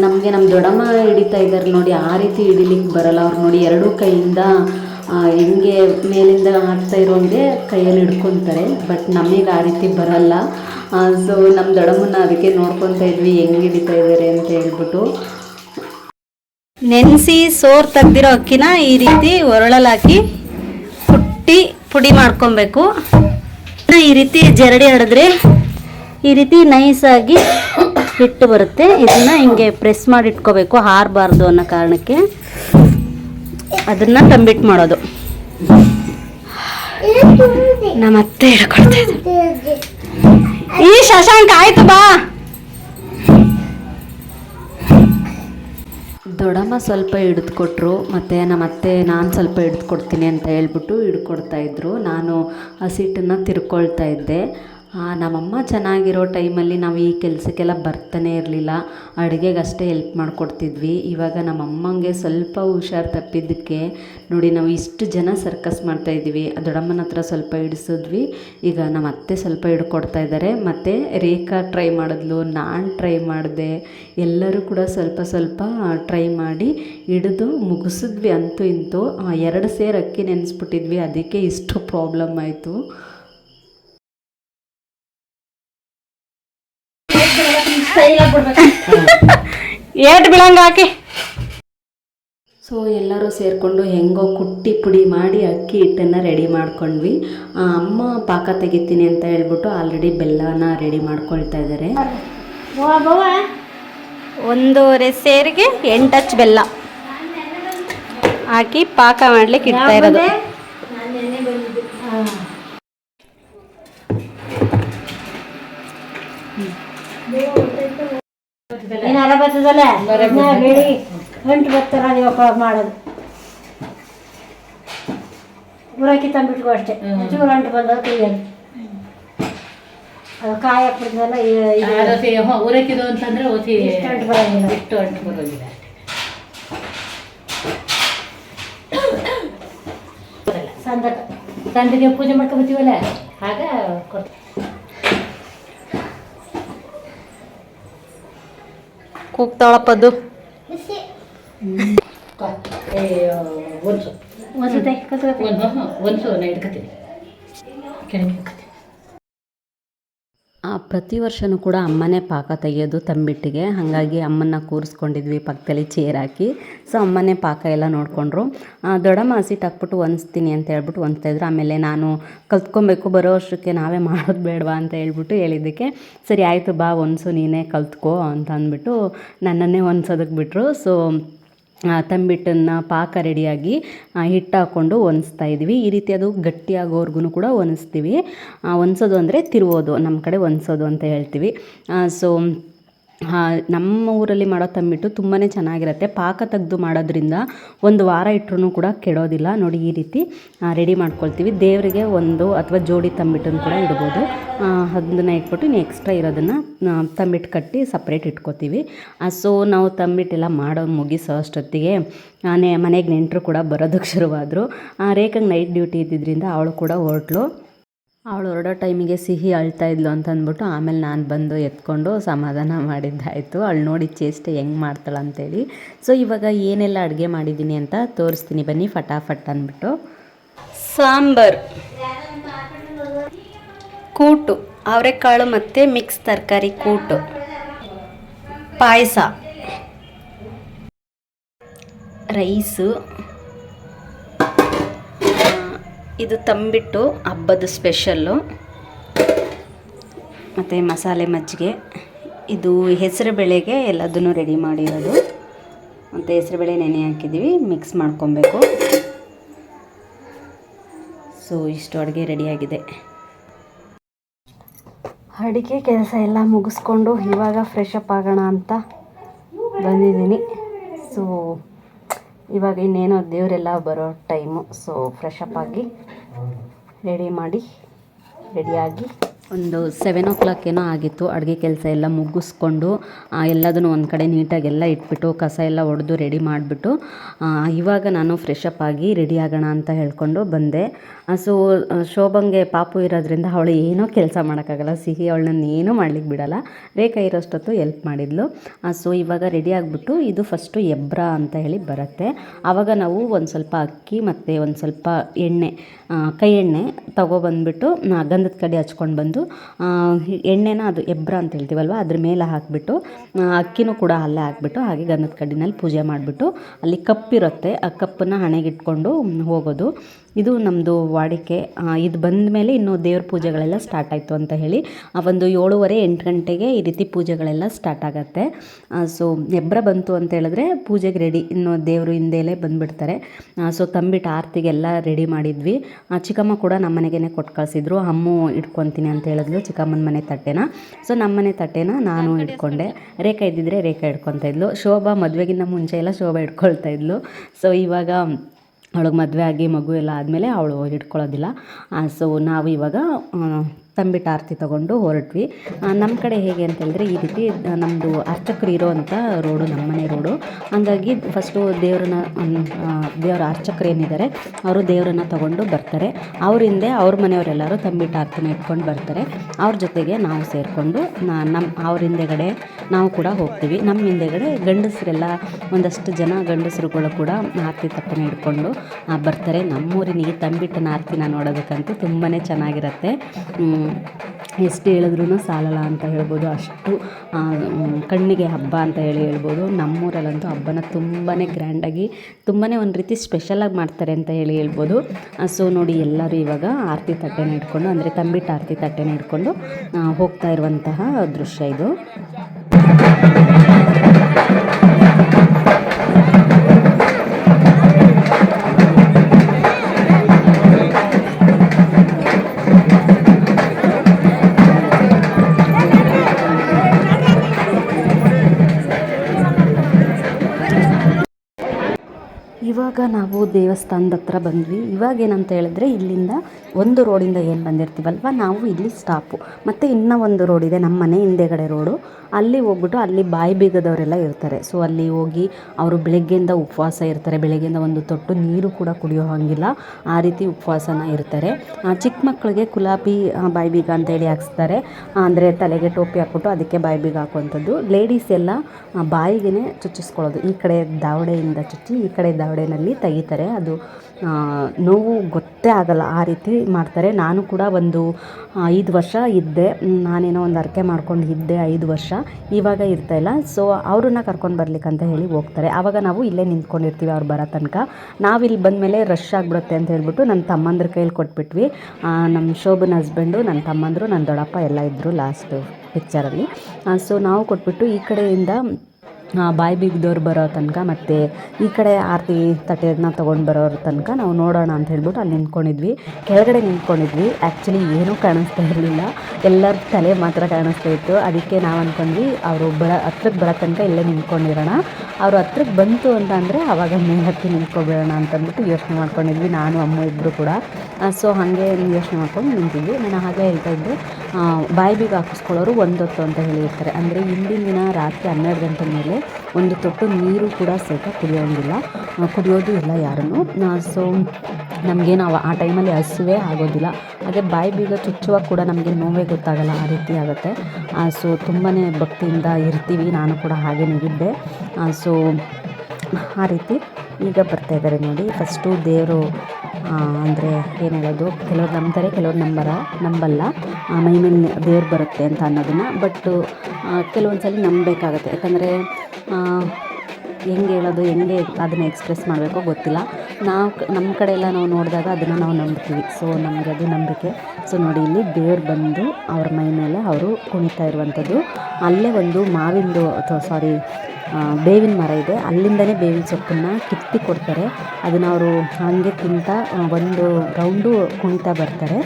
ನಮಗೆ ನಮ್ಮ ದೊಡ್ಡಮ್ಮ ಹಿಡಿತಾ ಇದ್ದಾರೆ ನೋಡಿ, ಆ ರೀತಿ ಹಿಡಿಲಿಕ್ಕೆ ಬರಲ್ಲ. ಅವ್ರು ನೋಡಿ ಎರಡೂ ಕೈಯಿಂದ ಹೆಂಗೆ ಮೇಲಿಂದ ಹಾಕ್ತಾ ಇರೋಂಗೆ ಕೈಯಲ್ಲಿ ಹಿಡ್ಕೊತಾರೆ, ಬಟ್ ನಮಗೆ ಆ ರೀತಿ ಬರಲ್ಲ. ಸೊ ನಮ್ಮ ದೊಡ್ಡಮ್ಮನ ಅದಕ್ಕೆ ನೋಡ್ಕೊತಾ ಇದ್ವಿ, ಹೆಂಗೆ ಹಿಡಿತಾ ಇದ್ದಾರೆ ಅಂತ ಹೇಳ್ಬಿಟ್ಟು. ನೆನೆಸಿ ಸೋರ್ ತೆಗ್ದಿರೋ ಅಕ್ಕಿನ ಈ ರೀತಿ ಒರಳಲ್ಲಿ ಹಾಕಿ ಕುಟ್ಟಿ ಪುಡಿ ಮಾಡ್ಕೊಬೇಕು. ಈ ರೀತಿ ಜರಡಿ ಹಡಿದ್ರೆ ಈ ರೀತಿ ನೈಸಾಗಿ ಹಿಟ್ಟು ಬರುತ್ತೆ. ಇದನ್ನ ಹಿಂಗೆ ಪ್ರೆಸ್ ಮಾಡಿ ಇಟ್ಕೋಬೇಕು, ಹಾರಬಾರ್ದು ಅನ್ನೋ ಕಾರಣಕ್ಕೆ. ಅದನ್ನ ತಂಬಿಟ್ಟು ಮಾಡೋದು. ನಮ್ಮ ಅತ್ತೆ ಈ ಶಶಾಂಕ, ಆಯ್ತು ಬಾ. ದೊಡ್ಡಮ್ಮ ಸ್ವಲ್ಪ ಹಿಡಿದುಕೊಟ್ರು, ಮತ್ತು ನಮ್ಮ ಅತ್ತೆ ನಾನು ಸ್ವಲ್ಪ ಹಿಡಿದುಕೊಡ್ತೀನಿ ಅಂತ ಹೇಳ್ಬಿಟ್ಟು ಹಿಡ್ಕೊಡ್ತಾಯಿದ್ರು ನಾನು ಹಸಿಟ್ಟನ್ನು ತಿರ್ಕೊಳ್ತಾ ಇದ್ದೆ. ನಮ್ಮಮ್ಮ ಚೆನ್ನಾಗಿರೋ ಟೈಮಲ್ಲಿ ನಾವು ಈ ಕೆಲಸಕ್ಕೆಲ್ಲ ಬರ್ತಾನೆ ಇರಲಿಲ್ಲ. ಅಡುಗೆಗಷ್ಟೇ ಹೆಲ್ಪ್ ಮಾಡಿಕೊಡ್ತಿದ್ವಿ. ಇವಾಗ ನಮ್ಮಮ್ಮಂಗೆ ಸ್ವಲ್ಪ ಹುಷಾರು ತಪ್ಪಿದ್ದಕ್ಕೆ ನೋಡಿ ನಾವು ಇಷ್ಟು ಜನ ಸರ್ಕಸ್ ಮಾಡ್ತಾಯಿದ್ವಿ ದೊಡ್ಡಮ್ಮನ ಹತ್ರ ಸ್ವಲ್ಪ ಹಿಡಿಸಿದ್ವಿ. ಈಗ ನಮ್ಮ ಅತ್ತೆ ಸ್ವಲ್ಪ ಹಿಡ್ಕೊಡ್ತಾ ಇದ್ದಾರೆ. ಮತ್ತು ರೇಖಾ ಟ್ರೈ ಮಾಡಿದ್ಲು, ನಾನು ಟ್ರೈ ಮಾಡಿದೆ. ಎಲ್ಲರೂ ಕೂಡ ಸ್ವಲ್ಪ ಸ್ವಲ್ಪ ಟ್ರೈ ಮಾಡಿ ಹಿಡಿದು ಮುಗಿಸಿದ್ವಿ. ಅಂತೂ ಇಂತೂ ಎರಡು ಸೇರು ಅಕ್ಕಿ ನೆನೆಸ್ಬಿಟ್ಟಿದ್ವಿ. ಅದಕ್ಕೆ ಇಷ್ಟು ಪ್ರಾಬ್ಲಮ್ ಆಯಿತು. ಏಟ್ ಬೀಳಂಗ ಹಾಕಿ. ಸೊ ಎಲ್ಲರೂ ಸೇರಿಕೊಂಡು ಹೆಂಗೋ ಕುಟ್ಟಿ ಪುಡಿ ಮಾಡಿ ಅಕ್ಕಿ ಹಿಟ್ಟನ್ನು ರೆಡಿ ಮಾಡ್ಕೊಂಡ್ವಿ. ಆ, ಅಮ್ಮ ಪಾಕ ತೆಗಿತೀನಿ ಅಂತ ಹೇಳ್ಬಿಟ್ಟು ಆಲ್ರೆಡಿ ಬೆಲ್ಲನ ರೆಡಿ ಮಾಡ್ಕೊಳ್ತಾ ಇದ್ದಾರೆ ಒಂದೂವರೆ ಸೇರಿಗೆ ಎಂಟಚ್ ಬೆಲ್ಲ ಹಾಕಿ ಪಾಕ ಮಾಡ್ಲಿಕ್ಕೆ ಇಡ್ತಾ ಇರೋದು. ಏನಾರ ಬರ್ತದಲ್ಲ? ಬೇಡಿ ಗಂಟು ಬರ್ತಾರ ನೀವು ಮಾಡೋದು. ಊರಕ್ಕಿ ತಂಬಿಟ್ಕೋ ಅಷ್ಟೇ. ಚೂರು ಗಂಟು ಬಂದಾಗ ಕುಯ್ಯೋದು ಅದು ಕಾಯಿ ಹಾಕ್ಬಿಡ್ತದಲ್ಲ ಊರಕ್ಕಿದು ಅಂತಂದ್ರೆ ಇಷ್ಟು ಗಂಟು ಬರೋದಿಲ್ಲ ಇಷ್ಟು ಅಂಟು ಬರೋದಿಲ್ಲ ಸಂದಕ. ಸಂದಿಗೆ ಪೂಜೆ ಮಾಡ್ಕೊಬತ್ತೀವಲ್ಲ ಆಗ ಕೊಡ್ತೀವಿ. ಕೂಗ್ತಾಳಪ್ಪದ್ದು ಒಂದು ಒಂದು ನಾ ಇಟ್ಕೊತೀನಿ. ಕೆಳಗೆ. ಪ್ರತಿ ವರ್ಷವೂ ಕೂಡ ಅಮ್ಮನೇ ಪಾಕ ತೆಗೆಯೋದು ತಂಬಿಟ್ಟಿಗೆ. ಹಾಗಾಗಿ ಅಮ್ಮನ್ನ ಕೂರಿಸ್ಕೊಂಡಿದ್ವಿ ಪಕ್ಕದಲ್ಲಿ ಚೇರ್ ಹಾಕಿ. ಸೊ ಅಮ್ಮನೇ ಪಾಕ ಎಲ್ಲ ನೋಡಿಕೊಂಡ್ರು. ದೊಡ್ಡಮ್ಮ ಹಸಿಟ್ಟು ಹಾಕ್ಬಿಟ್ಟು ಅಂತ ಹೇಳ್ಬಿಟ್ಟು ಒನ್ಸ್ತಾಯಿದ್ರು ಆಮೇಲೆ ನಾನು ಕಲ್ತ್ಕೊಬೇಕು, ಬರೋ ವರ್ಷಕ್ಕೆ ನಾವೇ ಮಾಡೋದು ಬೇಡವಾ ಅಂತ ಹೇಳ್ಬಿಟ್ಟು ಹೇಳಿದ್ದಕ್ಕೆ, ಸರಿ, ಆಯಿತು ಬಾ ಒನ್ಸು ನೀನೇ ಕಲ್ತ್ಕೋ ಅಂತ ಅಂದ್ಬಿಟ್ಟು ನನ್ನನ್ನೇ ಹೊಂದ್ಸೋದಕ್ಕೆ ಬಿಟ್ಟರು ಸೊ ತಂಬಿಟ್ಟನ್ನು ಪಾಕ ರೆಡಿಯಾಗಿ ಹಿಟ್ಟು ಹಾಕ್ಕೊಂಡು ಒನ್ಸ್ತಾ ಇದ್ದೀವಿ. ಈ ರೀತಿ ಅದು ಗಟ್ಟಿಯಾಗೋವರೆಗೂ ಕೂಡ ಒಣಸೋದು ಒನ್ಸೋದು ಅಂದರೆ ತಿರುವೋದು. ನಮ್ಮ ಕಡೆ ಒನ್ಸೋದು ಅಂತ ಹೇಳ್ತೀವಿ. ಸೊ ನಮ್ಮ ಊರಲ್ಲಿ ಮಾಡೋ ತಂಬಿಟ್ಟು ತುಂಬಾ ಚೆನ್ನಾಗಿರುತ್ತೆ. ಪಾಕ ತೆಗೆದು ಮಾಡೋದ್ರಿಂದ ಒಂದು ವಾರ ಇಟ್ಟರೂ ಕೂಡ ಕೆಡೋದಿಲ್ಲ. ನೋಡಿ ಈ ರೀತಿ ರೆಡಿ ಮಾಡ್ಕೊಳ್ತೀವಿ. ದೇವರಿಗೆ ಒಂದು ಅಥವಾ ಜೋಡಿ ತಂಬಿಟ್ಟನ್ನು ಕೂಡ ಇಡ್ಬೋದು. ಅದನ್ನ ಇಟ್ಬಿಟ್ಟು ಇನ್ನು ಎಕ್ಸ್ಟ್ರಾ ಇರೋದನ್ನು ತಂಬಿಟ್ಟು ಕಟ್ಟಿ ಸಪ್ರೇಟ್ ಇಟ್ಕೋತೀವಿ. ಸೊ ನಾವು ತಂಬಿಟ್ಟೆಲ್ಲ ಮಾಡೋ ಮುಗಿಸೋ ಅಷ್ಟೊತ್ತಿಗೆ ಮನೆಗೆ ನೆಂಟರು ಕೂಡ ಬರೋದಕ್ಕೆ ಶುರುವಾದರು. ರೇಖಂಗೆ ನೈಟ್ ಡ್ಯೂಟಿ ಇದ್ದಿದ್ದರಿಂದ ಅವಳು ಕೂಡ ಹೊರಟ್ಲು ಅವಳು ಹೊರಡೋ ಟೈಮಿಗೆ ಸಿಹಿ ಅಳ್ತಾ ಇದ್ಲು ಅಂತ ಅಂದ್ಬಿಟ್ಟು ಆಮೇಲೆ ನಾನು ಬಂದು ಎತ್ಕೊಂಡು ಸಮಾಧಾನ ಮಾಡಿದ್ದಾಯಿತು. ಅವಳು ನೋಡಿ ಚೇಷ್ಟೆ ಹೆಂಗೆ ಮಾಡ್ತಾಳೆ ಅಂತೇಳಿ. ಸೊ ಇವಾಗ ಏನೆಲ್ಲ ಅಡುಗೆ ಮಾಡಿದ್ದೀನಿ ಅಂತ ತೋರಿಸ್ತೀನಿ ಬನ್ನಿ ಫಟಾಫಟ್ ಅಂದ್ಬಿಟ್ಟು. ಸಾಂಬಾರು. ಕೂಟು. ಅವರೆಕಾಳು ಮತ್ತು ಮಿಕ್ಸ್ ತರಕಾರಿ ಕೂಟು. ಪಾಯಸ. ರೈಸು. ಇದು ತಂಬಿಟ್ಟು ಹಬ್ಬದ ಸ್ಪೆಷಲ್ಲು. ಮತ್ತು ಮಸಾಲೆ ಮಜ್ಜಿಗೆ. ಇದು ಹೆಸರು ಬೇಳೆಗೆ ಎಲ್ಲದನ್ನು ರೆಡಿ ಮಾಡಿರೋದು. ಮತ್ತು ಹೆಸರು ಬೇಳೆ ನೆನೆ ಹಾಕಿದ್ದೀವಿ ಮಿಕ್ಸ್ ಮಾಡ್ಕೊಬೇಕು. ಸೊ ಇಷ್ಟು ಅಡುಗೆ ರೆಡಿಯಾಗಿದೆ ಅಡುಗೆ ಕೆಲಸ ಎಲ್ಲ ಮುಗಿಸ್ಕೊಂಡು ಇವಾಗ ಫ್ರೆಶ್ ಅಪ್ ಆಗೋಣ ಅಂತ ಬಂದಿದ್ದೀನಿ. ಸೊ ಇವಾಗ ಇನ್ನೇನೋ ದೇವರೆಲ್ಲ ಬರೋ ಟೈಮು ಸೊ ಫ್ರೆಶ್ ಅಪ್ ಆಗಿ ರೆಡಿ ಮಾಡಿ ರೆಡಿಯಾಗಿ ಒಂದು ಸೆವೆನ್ ಓ ಕ್ಲಾಕ್ ಏನೋ ಆಗಿತ್ತು, ಅಡುಗೆ ಕೆಲಸ ಎಲ್ಲ ಮುಗಿಸ್ಕೊಂಡು ಎಲ್ಲದನ್ನು ಒಂದು ಕಡೆ ನೀಟಾಗಿ ಎಲ್ಲ ಇಟ್ಬಿಟ್ಟು, ಕಸ ಎಲ್ಲ ಹೊಡೆದು ರೆಡಿ ಮಾಡಿಬಿಟ್ಟು ಇವಾಗ ನಾನು ಫ್ರೆಶ್ ಆಗಿ ರೆಡಿ ಆಗೋಣ ಅಂತ ಹೇಳ್ಕೊಂಡು ಬಂದೆ. ಸೊ ಶೋಭಂಗೆ ಪಾಪು ಇರೋದ್ರಿಂದ ಅವಳು ಏನೂ ಕೆಲಸ ಮಾಡೋಕ್ಕಾಗಲ್ಲ, ಸಿಹಿ ಅವಳನ್ನ ಏನೂ ಮಾಡ್ಲಿಕ್ಕೆ ಬಿಡಲ್ಲ, ರೇಖಾ ಇರೋಷ್ಟೊತ್ತು ಎಲ್ಪ್ ಮಾಡಿದ್ಲು. ಸೊ ಇವಾಗ ರೆಡಿ ಆಗಿಬಿಟ್ಟು ಇದು ಫಸ್ಟು ಎಬ್ರ ಅಂತ ಹೇಳಿ ಬರುತ್ತೆ. ಆವಾಗ ನಾವು ಒಂದು ಸ್ವಲ್ಪ ಅಕ್ಕಿ ಮತ್ತು ಒಂದು ಸ್ವಲ್ಪ ಎಣ್ಣೆ ಕೈ ಎಣ್ಣೆ ತಗೊಬಂದ್ಬಿಟ್ಟು ಗಂಧದ ಕಡೆ ಹಚ್ಕೊಂಡು ಬಂದು ಎಣ್ಣೆನ ಅದು ಎಬ್ರ ಅಂತ ಹೇಳ್ತೀವಲ್ವ? ಅದ್ರ ಮೇಲೆ ಹಾಕಿಬಿಟ್ಟು ಅಕ್ಕಿನೂ ಕೂಡ ಅಲ್ಲೇ ಹಾಕಿಬಿಟ್ಟು, ಹಾಗೆ ಗಂಧದ ಕಡ್ಡಿನಲ್ಲಿ ಪೂಜೆ ಮಾಡಿಬಿಟ್ಟು, ಅಲ್ಲಿ ಕಪ್ಪಿರುತ್ತೆ. ಆ ಕಪ್ಪನ್ನು ಹಣೆಗಿಟ್ಕೊಂಡು ಹೋಗೋದು. ಇದು ನಮ್ಮದು ವಾಡಿಕೆ. ಇದು ಬಂದ ಮೇಲೆ ಇನ್ನು ದೇವ್ರ ಪೂಜೆಗಳೆಲ್ಲ ಸ್ಟಾರ್ಟ್ ಆಯಿತು ಅಂತ ಹೇಳಿ ಆ ಒಂದು ಏಳುವರೆ ಎಂಟು ಗಂಟೆಗೆ ಈ ರೀತಿ ಪೂಜೆಗಳೆಲ್ಲ ಸ್ಟಾರ್ಟ್ ಆಗುತ್ತೆ. ಸೊ ಎಬ್ಬರ ಬಂತು ಅಂತ ಹೇಳಿದ್ರೆ ಪೂಜೆಗೆ ರೆಡಿ ಇನ್ನು ದೇವರು ಹಿಂದೆಲೇ ಬಂದುಬಿಡ್ತಾರೆ. ಸೊ ತಂಬಿಟ್ಟು ಆರತಿಗೆಲ್ಲ ರೆಡಿ ಮಾಡಿದ್ವಿ. ಆ, ಚಿಕ್ಕಮ್ಮ ಕೂಡ ನಮ್ಮ ಮನೆಗೇ ಕೊಟ್ಟು ಕಳಿಸಿದ್ರು. ಅಮ್ಮು ಇಟ್ಕೊತೀನಿ ಅಂತ ಹೇಳಿದ್ಲು ಚಿಕ್ಕಮ್ಮನ ಮನೆ ತಟ್ಟೆನ. ಸೊ ನಮ್ಮ ಮನೆ ತಟ್ಟೆನ ನಾನು ಇಟ್ಕೊಂಡೆ. ರೇಖಾ ಇದ್ದಿದ್ರೆ ರೇಖಾ ಇಟ್ಕೊತಾ ಇದ್ಲು. ಶೋಭಾ ಮದುವೆಗಿಂತ ಮುಂಚೆ ಎಲ್ಲ ಶೋಭಾ ಇಟ್ಕೊಳ್ತಾ ಇದ್ಲು. ಸೊ ಇವಾಗ ಅವಳಿಗೆ ಮದುವೆ ಆಗಿ ಮಗು ಎಲ್ಲ ಆದಮೇಲೆ ಅವಳು ಹಿಡ್ಕೊಳ್ಳೋದಿಲ್ಲ ಸೊ ನಾವು ಇವಾಗ ತಂಬಿಟ್ಟು ಆರತಿ ತೊಗೊಂಡು ಹೊರಟ್ವಿ. ನಮ್ಮ ಕಡೆ ಹೇಗೆ ಅಂತ ಹೇಳಿದ್ರೆ ಈ ರೀತಿ ನಮ್ಮದು ಅರ್ಚಕರು ಇರೋವಂಥ ರೋಡು ನಮ್ಮನೆ ರೋಡು. ಹಂಗಾಗಿ ಫಸ್ಟು ದೇವ್ರನ್ನ ದೇವರ ಅರ್ಚಕರು ಏನಿದ್ದಾರೆ, ಅವರು ದೇವರನ್ನ ತೊಗೊಂಡು ಬರ್ತಾರೆ. ಅವ್ರ ಹಿಂದೆ ಅವ್ರ ಮನೆಯವರೆಲ್ಲರೂ ತಂಬಿಟ್ಟು ಆರತಿನ ಇಟ್ಕೊಂಡು ಬರ್ತಾರೆ. ಅವ್ರ ಜೊತೆಗೆ ನಾವು ಸೇರಿಕೊಂಡು ನಮ್ಮ ಅವ್ರ ಹಿಂದೆಗಡೆ ನಾವು ಕೂಡ ಹೋಗ್ತೀವಿ. ನಮ್ಮ ಹಿಂದೆಗಡೆ ಗಂಡಸರೆಲ್ಲ, ಒಂದಷ್ಟು ಜನ ಗಂಡಸರುಗಳು ಕೂಡ ಆರತಿ ತಪ್ಪನೆ ಇಟ್ಕೊಂಡು ಬರ್ತಾರೆ. ನಮ್ಮೂರಿನ ಈ ತಂಬಿಟ್ಟನ ಆರತಿನ ನೋಡೋದಕ್ಕಂತೂ ತುಂಬಾ ಚೆನ್ನಾಗಿರುತ್ತೆ. ಎಷ್ಟು ಹೇಳಿದ್ರೂ ಸಾಲಲ್ಲ ಅಂತ ಹೇಳ್ಬೋದು. ಅಷ್ಟು ಕಣ್ಣಿಗೆ ಹಬ್ಬ ಅಂತ ಹೇಳಿ ಹೇಳ್ಬೋದು. ನಮ್ಮೂರಲ್ಲಂತೂ ಹಬ್ಬನ ತುಂಬಾ ಗ್ರ್ಯಾಂಡಾಗಿ ತುಂಬಾ ಒಂದು ರೀತಿ ಸ್ಪೆಷಲಾಗಿ ಮಾಡ್ತಾರೆ ಅಂತ ಹೇಳಿ ಹೇಳ್ಬೋದು. ಸೊ ನೋಡಿ ಎಲ್ಲರೂ ಇವಾಗ ಆರತಿ ತಟ್ಟೆನ ಇಟ್ಕೊಂಡು, ಅಂದರೆ ತಂಬಿಟ್ಟು ಆರತಿ ತಟ್ಟೆನ ಇಟ್ಕೊಂಡು ಹೋಗ್ತಾ ಇರುವಂತಹ ದೃಶ್ಯ ಇದು. ದೇವಸ್ಥಾನದ ಹತ್ರ ಬಂದ್ವಿ. ಇವಾಗ ಏನಂತ ಹೇಳಿದ್ರೆ ಇಲ್ಲಿಂದ ಒಂದು ರೋಡಿಂದ ಏನು ಬಂದಿರ್ತೀವಲ್ವ? ನಾವು ಇಲ್ಲಿ ಸ್ಟಾಪು ಮತ್ತು ಇನ್ನೂ ಒಂದು ರೋಡಿದೆ ನಮ್ಮ ಮನೆ ಹಿಂದೆಗಡೆ ರೋಡು. ಅಲ್ಲಿ ಹೋಗ್ಬಿಟ್ಟು ಅಲ್ಲಿ ಬಾಯಿ ಬೀಗದವರೆಲ್ಲ ಇರ್ತಾರೆ. ಸೊ ಅಲ್ಲಿ ಹೋಗಿ ಅವರು ಬೆಳಗ್ಗೆಯಿಂದ ಉಪವಾಸ ಇರ್ತಾರೆ. ಬೆಳಗ್ಗೆಯಿಂದ ಒಂದು ತೊಟ್ಟು ನೀರು ಕೂಡ ಕುಡಿಯೋ ಹಾಗಿಲ್ಲ. ಆ ರೀತಿ ಉಪವಾಸನ ಇರ್ತಾರೆ. ಚಿಕ್ಕ ಮಕ್ಕಳಿಗೆ ಗುಲಾಬಿ ಬಾಯಿ ಬೀಗ ಅಂತೇಳಿ ಹಾಕ್ಸ್ತಾರೆ. ಅಂದರೆ ತಲೆಗೆ ಟೋಪಿ ಹಾಕ್ಬಿಟ್ಟು ಅದಕ್ಕೆ ಬಾಯಿ ಬೀಗ ಹಾಕುವಂಥದ್ದು. ಲೇಡೀಸ್ ಎಲ್ಲ ಬಾಯಿಗೆ ಚುಚ್ಚಿಸ್ಕೊಳ್ಳೋದು. ಈ ಕಡೆ ದಾವಡೆಯಿಂದ ಚುಚ್ಚಿ, ಈ ಕಡೆ ದಾವಡೆನಲ್ಲಿ ತೆಗಿತಾರೆ. ಅದು ನೋವು ಗೊತ್ತೇ ಆಗಲ್ಲ. ಆ ರೀತಿ ಮಾಡ್ತಾರೆ. ನಾನು ಕೂಡ ಒಂದು ಐದು ವರ್ಷ ಇದ್ದೆ. ನಾನೇನೋ ಒಂದು ಅರ್ಕೆ ಮಾಡ್ಕೊಂಡು ಇದ್ದೆ ಐದು ವರ್ಷ. ಇವಾಗ ಇರ್ತಾಯಿಲ್ಲ ಸೊ ಅವ್ರನ್ನ ಕರ್ಕೊಂಡು ಬರ್ಲಿಕ್ಕೆ ಅಂತ ಹೇಳಿ ಹೋಗ್ತಾರೆ. ಆವಾಗ ನಾವು ಇಲ್ಲೇ ನಿಂತ್ಕೊಂಡಿರ್ತೀವಿ ಅವ್ರು ಬರೋ ತನಕ. ನಾವಿಲ್ಲಿ ಬಂದಮೇಲೆ ರಶ್ ಆಗಿಬಿಡುತ್ತೆ ಅಂತ ಹೇಳ್ಬಿಟ್ಟು ನನ್ನ ತಮ್ಮಂದ್ರ ಕೈಲಿ ಕೊಟ್ಬಿಟ್ವಿ. ನಮ್ಮ ಶೋಭನ ಹಸ್ಬೆಂಡು ನನ್ನ ತಮ್ಮಂದರು ನನ್ನ ದೊಡ್ಡಪ್ಪ ಎಲ್ಲ ಇದ್ದರು ಲಾಸ್ಟು ಪಿಕ್ಚರಲ್ಲಿ ಸೊ ನಾವು ಕೊಟ್ಬಿಟ್ಟು ಈ ಕಡೆಯಿಂದ ಬಾಯಿ ಬೀಗದವ್ರು ಬರೋ ತನಕ ಮತ್ತು ಈ ಕಡೆ ಆರತಿ ತಟ್ಟೆನ ತೊಗೊಂಡು ಬರೋರ ತನಕ ನಾವು ನೋಡೋಣ ಅಂತ ಹೇಳ್ಬಿಟ್ಟು ಅಲ್ಲಿ ನಿಂತ್ಕೊಂಡಿದ್ವಿ. ಕೆಳಗಡೆ ನಿಂತ್ಕೊಂಡಿದ್ವಿ. ಆ್ಯಕ್ಚುಲಿ ಏನೂ ಕಾಣಿಸ್ತಾ ಇರಲಿಲ್ಲ. ಎಲ್ಲರ ತಲೆ ಮಾತ್ರ ಕಾಣಿಸ್ತಾ ಇತ್ತು. ಅದಕ್ಕೆ ನಾವು ಅಂದ್ಕೊಂಡ್ವಿ ಅವರು ಬರ ಹತ್ರಕ್ಕೆ ಬರೋ ತನಕ ಇಲ್ಲೇ ನಿಂತ್ಕೊಂಡಿರೋಣ. ಅವರು ಹತ್ರಕ್ಕೆ ಬಂತು ಅಂತ ಅಂದರೆ ಆವಾಗ ಮೇಲೆ ಹತ್ತಿ ನಿಂತ್ಕೊಬಿಡೋಣ ಅಂತಂದ್ಬಿಟ್ಟು ಯೋಚನೆ ಮಾಡ್ಕೊಂಡಿದ್ವಿ. ನಾನು, ಅಮ್ಮ ಇಬ್ಬರು ಕೂಡ. ಸೊ ಹಾಗೆ ಯೋಚನೆ ಮಾಡ್ಕೊಂಡು ನಿಂತಿದ್ವಿ. ನಾನು ಹಾಗೆ ಹೇಳ್ತಾ ಇದ್ದೆ ಬಾಯಿ ಬೀಗ ಹಾಕಿಸ್ಕೊಳ್ಳೋರು ಒಂದೊತ್ತು ಅಂತ ಹೇಳಿರ್ತಾರೆ. ಅಂದರೆ ಹಿಂದಿನ ದಿನ ರಾತ್ರಿ ಹನ್ನೆರಡು ಗಂಟೆ ಮೇಲೆ ಒಂದು ತೊಟ್ಟು ನೀರು ಕೂಡ ಸಹಿತ ಕುಡಿಯೋಂಗಿಲ್ಲ. ಕುಡಿಯೋದು ಇಲ್ಲ ಯಾರನ್ನು. ಸೊ ನಮಗೇನು ನಾವು ಆ ಟೈಮಲ್ಲಿ ಹಸುವೆ ಆಗೋದಿಲ್ಲ. ಹಾಗೆ ಬಾಯಿ ಬೀಗ ಚುಚ್ಚುವಾಗ ಕೂಡ ನಮಗೆ ನೋವೇ ಗೊತ್ತಾಗಲ್ಲ, ಆ ರೀತಿ ಆಗುತ್ತೆ. ಸೊ ತುಂಬಾ ಭಕ್ತಿಯಿಂದ ಇರ್ತೀವಿ. ನಾನು ಕೂಡ ಹಾಗೆ ಇದ್ದೆ ಸೊ ಆ ರೀತಿ. ಈಗ ಬರ್ತಾ ಇದ್ದಾರೆ ನೋಡಿ. ಫಸ್ಟು ದೇವರು ಅಂದರೆ ಏನು ಹೇಳೋದು? ಕೆಲವ್ರು ನಂಬ್ತಾರೆ, ಕೆಲವ್ರು ನಂಬರ, ನಂಬಲ್ಲ. ಮೈ ಮೇಲೆ ದೇವ್ರು ಬರುತ್ತೆ ಅಂತ ಅನ್ನೋದನ್ನು. ಬಟ್ಟು ಕೆಲವೊಂದು ಸಲ ನಂಬಬೇಕಾಗತ್ತೆ. ಯಾಕಂದರೆ ಹೆಂಗೆ ಹೇಳೋದು, ಹೆಂಗೆ ಅದನ್ನು ಎಕ್ಸ್ಪ್ರೆಸ್ ಮಾಡಬೇಕೋ ಗೊತ್ತಿಲ್ಲ. ನಾವು ನಮ್ಮ ಕಡೆ ಎಲ್ಲ ನಾವು ನೋಡಿದಾಗ ಅದನ್ನು ನಾವು ನಂಬ್ತೀವಿ. ಸೊ ನಮಗೆ ಅದು ನಂಬಿಕೆ. ಸೊ ನೋಡಿ, ಇಲ್ಲಿ ದೇವ್ರು ಬಂದು ಅವ್ರ ಮೈ ಮೇಲೆ ಅವರು ಕುಣಿತಾ ಇರುವಂಥದ್ದು. ಅಲ್ಲೇ ಒಂದು ಮಾವಿಂದು ಅಥವಾ ಸಾರಿ ಬೇವಿನ ಮರ ಇದೆ. ಅಲ್ಲಿಂದಲೇ ಬೇವಿನ ಸೊಪ್ಪನ್ನು ಕಿತ್ತಿ ಕೊಡ್ತಾರೆ. ಅದನ್ನು ಅವರು ಹಾಗೆ ತಿಂತ ಒಂದು ರೌಂಡು ಕುಣಿತಾ ಬರ್ತಾರೆ.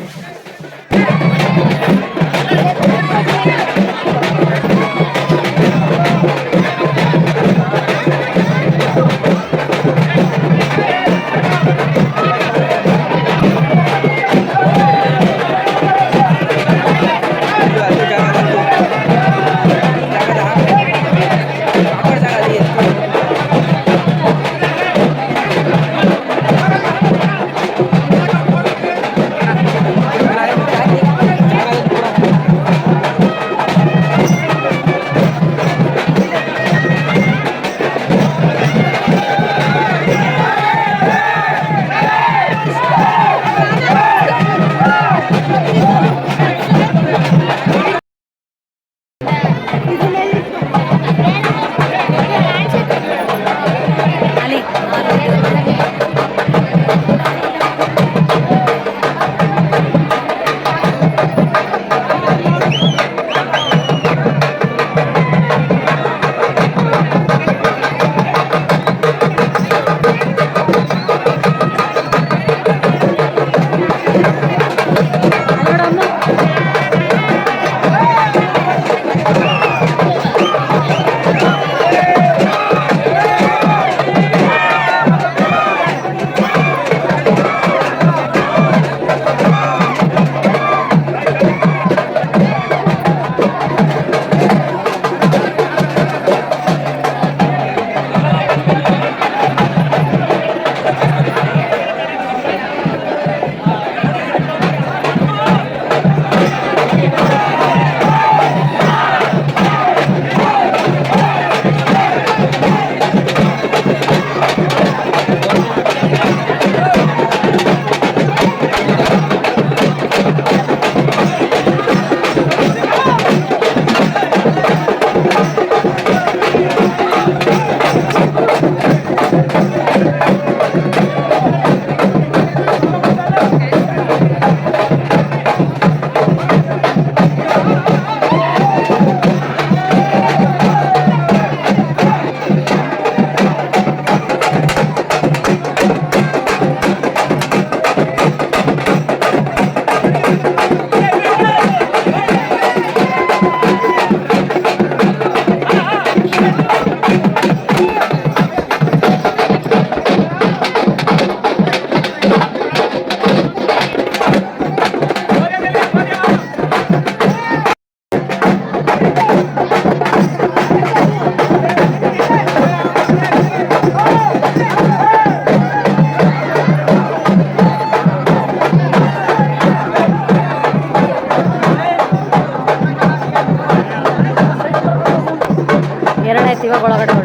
ಒಳಗಡೆ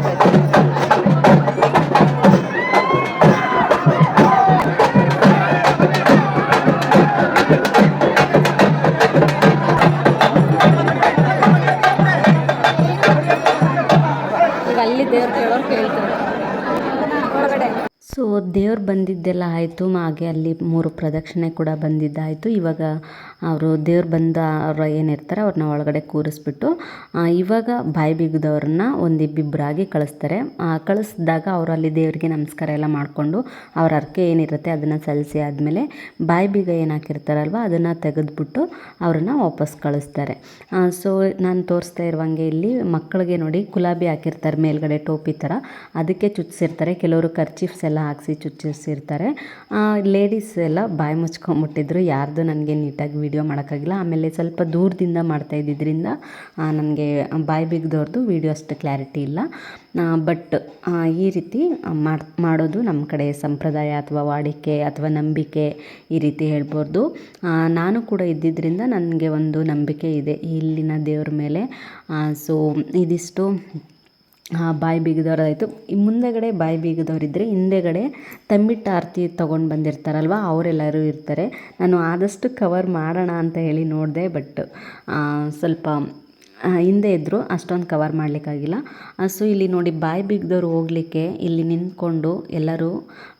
ಬಂದಿದ್ದೆಲ್ಲ ಆಯಿತು. ಹಾಗೆ ಅಲ್ಲಿ ಮೂರು ಪ್ರದಕ್ಷಿಣೆ ಕೂಡ ಬಂದಿದ್ದಾಯಿತು. ಇವಾಗ ಅವರು ದೇವ್ರು ಬಂದ ಅವರು ಏನಿರ್ತಾರೆ ಅವ್ರನ್ನ ಒಳಗಡೆ ಕೂರಿಸ್ಬಿಟ್ಟು ಇವಾಗ ಬಾಯಿ ಬಿಗಿದವ್ರನ್ನ ಒಂದಿಬ್ಬಿಬ್ಬರಾಗಿ ಕಳಿಸ್ತಾರೆ. ಕಳಿಸಿದಾಗ ಕಳಿಸ್ದಾಗ ಅವರು ಅಲ್ಲಿ ದೇವರಿಗೆ ನಮಸ್ಕಾರ ಎಲ್ಲ ಮಾಡಿಕೊಂಡು ಅವ್ರ ಅರ್ಕೆ ಏನಿರುತ್ತೆ ಅದನ್ನು ಸಲ್ಲಿಸಿ ಆದಮೇಲೆ ಬಾಯಿ ಬೀಗ ಏನು ಹಾಕಿರ್ತಾರಲ್ವ ಅದನ್ನು ತೆಗೆದ್ಬಿಟ್ಟು ಅವ್ರನ್ನ ವಾಪಸ್ ಕಳಿಸ್ತಾರೆ. ಸೊ ನಾನು ತೋರಿಸ್ತಾ ಇರುವಂಗೆ ಇಲ್ಲಿ ಮಕ್ಕಳಿಗೆ ನೋಡಿ ಗುಲಾಬಿ ಹಾಕಿರ್ತಾರೆ ಮೇಲ್ಗಡೆ ಟೋಪಿ ಥರ ಅದಕ್ಕೆ ಚುಚ್ಚಿಸಿರ್ತಾರೆ ಕೆಲವರು ಕರ್ಚಿಫ್ಸ್ ಎಲ್ಲ ಹಾಕಿಸಿ ಚುಚ್ಚಿಸಿರ್ತಾರೆ ಲೇಡೀಸ್ ಎಲ್ಲ ಬಾಯಿ ಮುಚ್ಕೊಂಬಿಟ್ಟಿದ್ರು. ಯಾರ್ದು ನನಗೆ ನೀಟಾಗಿ ವೀಡಿಯೋ ಮಾಡೋಕ್ಕಾಗಿಲ್ಲ. ಆಮೇಲೆ ಸ್ವಲ್ಪ ದೂರದಿಂದ ಮಾಡ್ತಾ ಇದ್ದಿದ್ದರಿಂದ ನನಗೆ ಬಾಯಿ ಬಿಗ್ದವ್ರದ್ದು ವೀಡಿಯೋ ಅಷ್ಟು ಕ್ಲಾರಿಟಿ ಇಲ್ಲ. ಬಟ್ ಈ ರೀತಿ ಮಾಡ್, ಮಾಡೋದು ನಮ್ಮ ಕಡೆ ಸಂಪ್ರದಾಯ ಅಥವಾ ವಾಡಿಕೆ ಅಥವಾ ನಂಬಿಕೆ ಈ ರೀತಿ ಹೇಳ್ಬೋದು. ನಾನು ಕೂಡ ಇದ್ದಿದ್ದರಿಂದ ನನಗೆ ಒಂದು ನಂಬಿಕೆ ಇದೆ. ಇಲ್ಲಿನ ದೇವ್ರ ಮೇಲೆ ಸೊ ಇದಿಷ್ಟು ಬಾಯಿ ಬೀಗದವ್ರದಾಯಿತು. ಮುಂದೆಗಡೆ ಬಾಯಿ ಬೀಗದವ್ರಿದ್ದರೆ ಹಿಂದೆಗಡೆ ತಂಬಿಟ್ಟು ಆರತಿ ತೊಗೊಂಡು ಬಂದಿರ್ತಾರಲ್ವ, ಅವರೆಲ್ಲರೂ ಇರ್ತಾರೆ. ನಾನು ಆದಷ್ಟು ಕವರ್ ಮಾಡೋಣ ಅಂತ ಹೇಳಿ ನೋಡಿದೆ ಬಟ್ ಸ್ವಲ್ಪ ಹಿಂದೆ ಇದ್ದರು ಅಷ್ಟೊಂದು ಕವರ್ ಮಾಡಲಿಕ್ಕಾಗಿಲ್ಲ. ಸೊ ಇಲ್ಲಿ ನೋಡಿ ಬಾಯಿ ಬಿಗ್ದವ್ರು ಹೋಗಲಿಕ್ಕೆ ಇಲ್ಲಿ ನಿಂತ್ಕೊಂಡು ಎಲ್ಲರೂ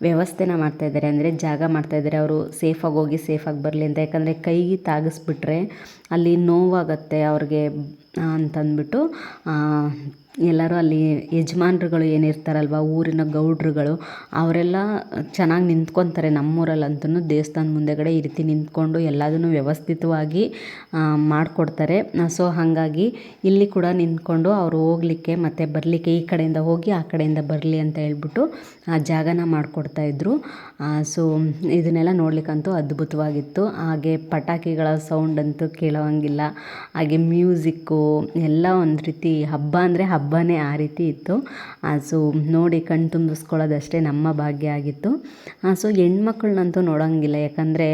ವ್ಯವಸ್ಥೆನ ಮಾಡ್ತಾಯಿದ್ದಾರೆ ಅಂದರೆ ಜಾಗ ಮಾಡ್ತಾಯಿದ್ದಾರೆ ಅವರು ಸೇಫಾಗಿ ಹೋಗಿ ಸೇಫಾಗಿ ಬರಲಿ ಅಂತ. ಯಾಕಂದರೆ ಕೈಗೆ ತಾಗಿಸ್ಬಿಟ್ರೆ ಅಲ್ಲಿ ನೋವಾಗತ್ತೆ ಅವ್ರಿಗೆ ಅಂತಂದ್ಬಿಟ್ಟು ಎಲ್ಲರೂ ಅಲ್ಲಿ ಯಜಮಾನ್ರುಗಳು ಏನಿರ್ತಾರಲ್ವ, ಊರಿನ ಗೌಡ್ರುಗಳು, ಅವರೆಲ್ಲ ಚೆನ್ನಾಗಿ ನಿಂತ್ಕೊತಾರೆ ನಮ್ಮೂರಲ್ಲಂತೂ. ದೇವಸ್ಥಾನ ಮುಂದೆಗಡೆ ಈ ರೀತಿ ನಿಂತ್ಕೊಂಡು ಎಲ್ಲದನ್ನು ವ್ಯವಸ್ಥಿತವಾಗಿ ಮಾಡಿಕೊಡ್ತಾರೆ. ಸೊ ಹಾಗಾಗಿ ಇಲ್ಲಿ ಕೂಡ ನಿಂತ್ಕೊಂಡು ಅವರು ಹೋಗ್ಲಿಕ್ಕೆ ಮತ್ತು ಬರಲಿಕ್ಕೆ ಈ ಕಡೆಯಿಂದ ಹೋಗಿ ಆ ಕಡೆಯಿಂದ ಬರಲಿ ಅಂತ ಹೇಳ್ಬಿಟ್ಟು ಆ ಜಾಗನ ಮಾಡಿಕೊಡ್ತಾಯಿದ್ರು ಸೊ ಇದನ್ನೆಲ್ಲ ನೋಡ್ಲಿಕ್ಕಂತೂ ಅದ್ಭುತವಾಗಿತ್ತು. ಹಾಗೆ ಪಟಾಕಿಗಳ ಸೌಂಡ್ ಅಂತೂ ಕೇಳೋವಂಗಿಲ್ಲ. ಹಾಗೆ ಮ್ಯೂಸಿಕ್ಕು, ಎಲ್ಲ ಒಂದು ರೀತಿ ಹಬ್ಬ ಅಂದರೆ ಹಬ್ಬನೇ ಆ ರೀತಿ ಇತ್ತು. ಸೊ ನೋಡಿ ಕಣ್ತುಂಬಿಸ್ಕೊಳ್ಳೋದಷ್ಟೇ ನಮ್ಮ ಭಾಗ್ಯ ಆಗಿತ್ತು. ಸೊ ಹೆಣ್ಮಕ್ಳನ್ನಂತೂ ನೋಡೋಂಗಿಲ್ಲ. ಯಾಕಂದರೆ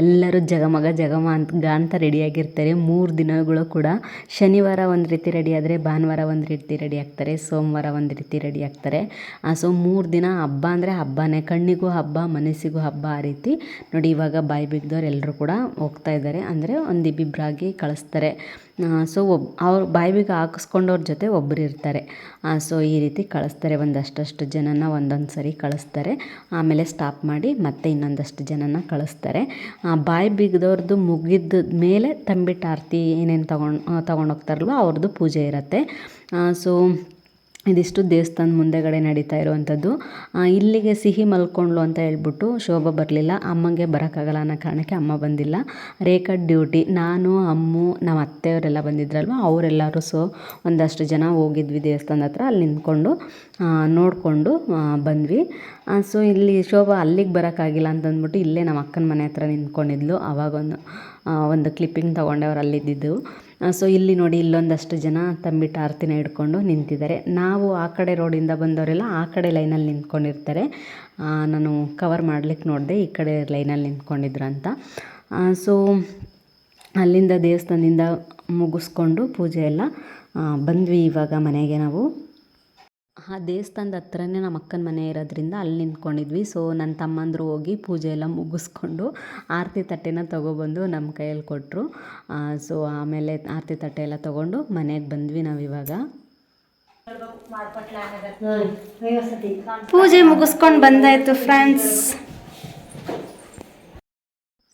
ಎಲ್ಲರೂ ಜಗಮಗ ಜಗಮ ಅಂತ ಗಾಂತ ರೆಡಿಯಾಗಿರ್ತಾರೆ. ಮೂರು ದಿನಗಳು ಕೂಡ ಶನಿವಾರ ಒಂದು ರೀತಿ ರೆಡಿ ಆದರೆ ಭಾನುವಾರ ಒಂದು ರೀತಿ ರೆಡಿ ಆಗ್ತಾರೆ, ಸೋಮವಾರ ಒಂದು ರೀತಿ ರೆಡಿ ಆಗ್ತಾರೆ. ಸೊ ಮೂರು ದಿನ ಹಬ್ಬ ಅಂದರೆ ಹಬ್ಬನೇ, ಕಣ್ಣಿಗೂ ಹಬ್ಬ, ಮನಸ್ಸಿಗೂ ಹಬ್ಬ ಆ ರೀತಿ. ನೋಡಿ ಇವಾಗ ಬಾಯಿ ಬಿದ್ದವ್ರು ಎಲ್ಲರೂ ಕೂಡ ಹೋಗ್ತಾ ಇದ್ದಾರೆ. ಅಂದರೆ ಒಂದು ಇಬ್ಬಿಬ್ಬರಾಗಿ ಕಳಿಸ್ತಾರೆ. ಸೊ ಒಬ್, ಅವ್ರ ಬಾಯಿ ಬೀಗ ಹಾಕಿಸ್ಕೊಂಡವ್ರ ಜೊತೆ ಒಬ್ಬರು ಇರ್ತಾರೆ. ಸೊ ಈ ರೀತಿ ಕಳಿಸ್ತಾರೆ. ಒಂದಷ್ಟಷ್ಟು ಜನನ ಒಂದೊಂದು ಸರಿ ಕಳಿಸ್ತಾರೆ. ಆಮೇಲೆ ಸ್ಟಾಪ್ ಮಾಡಿ ಮತ್ತೆ ಇನ್ನೊಂದಷ್ಟು ಜನನ ಕಳಿಸ್ತಾರೆ. ಬಾಯಿ ಬೀಗದವ್ರದ್ದು ಮುಗಿದ ಮೇಲೆ ತಂಬಿಟ್ಟು ಆರತಿ ಏನೇನು ತಗೊಂಡು ತಗೊಂಡೋಗ್ತಾರಲ್ವ ಅವ್ರದ್ದು ಪೂಜೆ ಇರುತ್ತೆ. ಸೊ ಇದಿಷ್ಟು ದೇವಸ್ಥಾನ ಮುಂದೆಗಡೆ ನಡೀತಾ ಇರುವಂಥದ್ದು. ಇಲ್ಲಿಗೆ ಸಿಹಿ ಮಲ್ಕೊಂಡ್ಲು ಅಂತ ಹೇಳ್ಬಿಟ್ಟು ಶೋಭಾ ಬರಲಿಲ್ಲ. ಅಮ್ಮಂಗೆ ಬರೋಕ್ಕಾಗಲ್ಲ ಅನ್ನೋ ಕಾರಣಕ್ಕೆ ಅಮ್ಮ ಬಂದಿಲ್ಲ. ರೇಖಾ ಡ್ಯೂಟಿ. ನಾನು, ಅಮ್ಮು ನಮ್ಮ ಅತ್ತೆಯವರೆಲ್ಲ ಬಂದಿದ್ರಲ್ವ? ಅವರೆಲ್ಲರೂ ಸೊ ಒಂದಷ್ಟು ಜನ ಹೋಗಿದ್ವಿ ದೇವಸ್ಥಾನದ ಹತ್ರ. ಅಲ್ಲಿ ನಿಂತ್ಕೊಂಡು ನೋಡಿಕೊಂಡು ಬಂದ್ವಿ. ಸೊ ಇಲ್ಲಿ ಶೋಭಾ ಅಲ್ಲಿಗೆ ಬರೋಕ್ಕಾಗಿಲ್ಲ ಅಂತಂದ್ಬಿಟ್ಟು ಇಲ್ಲೇ ನಮ್ಮ ಅಕ್ಕನ ಮನೆ ಹತ್ರ ನಿಂತ್ಕೊಂಡಿದ್ಲು. ಆವಾಗೊಂದು ಒಂದು ಕ್ಲಿಪ್ಪಿಂಗ್ ತೊಗೊಂಡೆ ಅವ್ರು ಅಲ್ಲಿದ್ದಿದ್ದು. ಸೊ ಇಲ್ಲಿ ನೋಡಿ ಇಲ್ಲೊಂದಷ್ಟು ಜನ ತಂಬಿಟ್ಟು ಆರತಿನ ಹಿಡ್ಕೊಂಡು ನಿಂತಿದ್ದಾರೆ. ನಾವು ಆ ಕಡೆ ರೋಡಿಂದ ಬಂದವರೆಲ್ಲ ಆ ಕಡೆ ಲೈನಲ್ಲಿ ನಿಂತ್ಕೊಂಡಿರ್ತಾರೆ. ನಾನು ಕವರ್ ಮಾಡ್ಲಿಕ್ಕೆ ನೋಡಿದೆ ಈ ಕಡೆ ಲೈನಲ್ಲಿ ನಿಂತ್ಕೊಂಡಿದ್ರು ಅಂತ. ಸೊ ಅಲ್ಲಿಂದ ದೇವಸ್ಥಾನದಿಂದ ಮುಗಿಸ್ಕೊಂಡು ಪೂಜೆ ಎಲ್ಲ ಬಂದ್ವಿ ಇವಾಗ ಮನೆಗೆ ನಾವು. ಆ ದೇವಸ್ಥಾನದ ಹತ್ರನೇ ನಮ್ಮ ಅಕ್ಕನ ಮನೆ ಇರೋದ್ರಿಂದ ಅಲ್ಲಿ ನಿಂತ್ಕೊಂಡಿದ್ವಿ. ಸೊ ನನ್ನ ತಮ್ಮಂದರು ಹೋಗಿ ಪೂಜೆ ಎಲ್ಲ ಮುಗಿಸ್ಕೊಂಡು ಆರತಿ ತಟ್ಟೆನ ತೊಗೊಬಂದು ನಮ್ಮ ಕೈಯಲ್ಲಿ ಕೊಟ್ಟರು ಸೊ ಆಮೇಲೆ ಆರತಿ ತಟ್ಟೆ ಎಲ್ಲ ತೊಗೊಂಡು ಮನೆಗೆ ಬಂದ್ವಿ ನಾವು ಇವಾಗ. ಪೂಜೆ ಮುಗಿಸ್ಕೊಂಡು ಬಂದಾಯ್ತು ಫ್ರೆಂಡ್ಸ್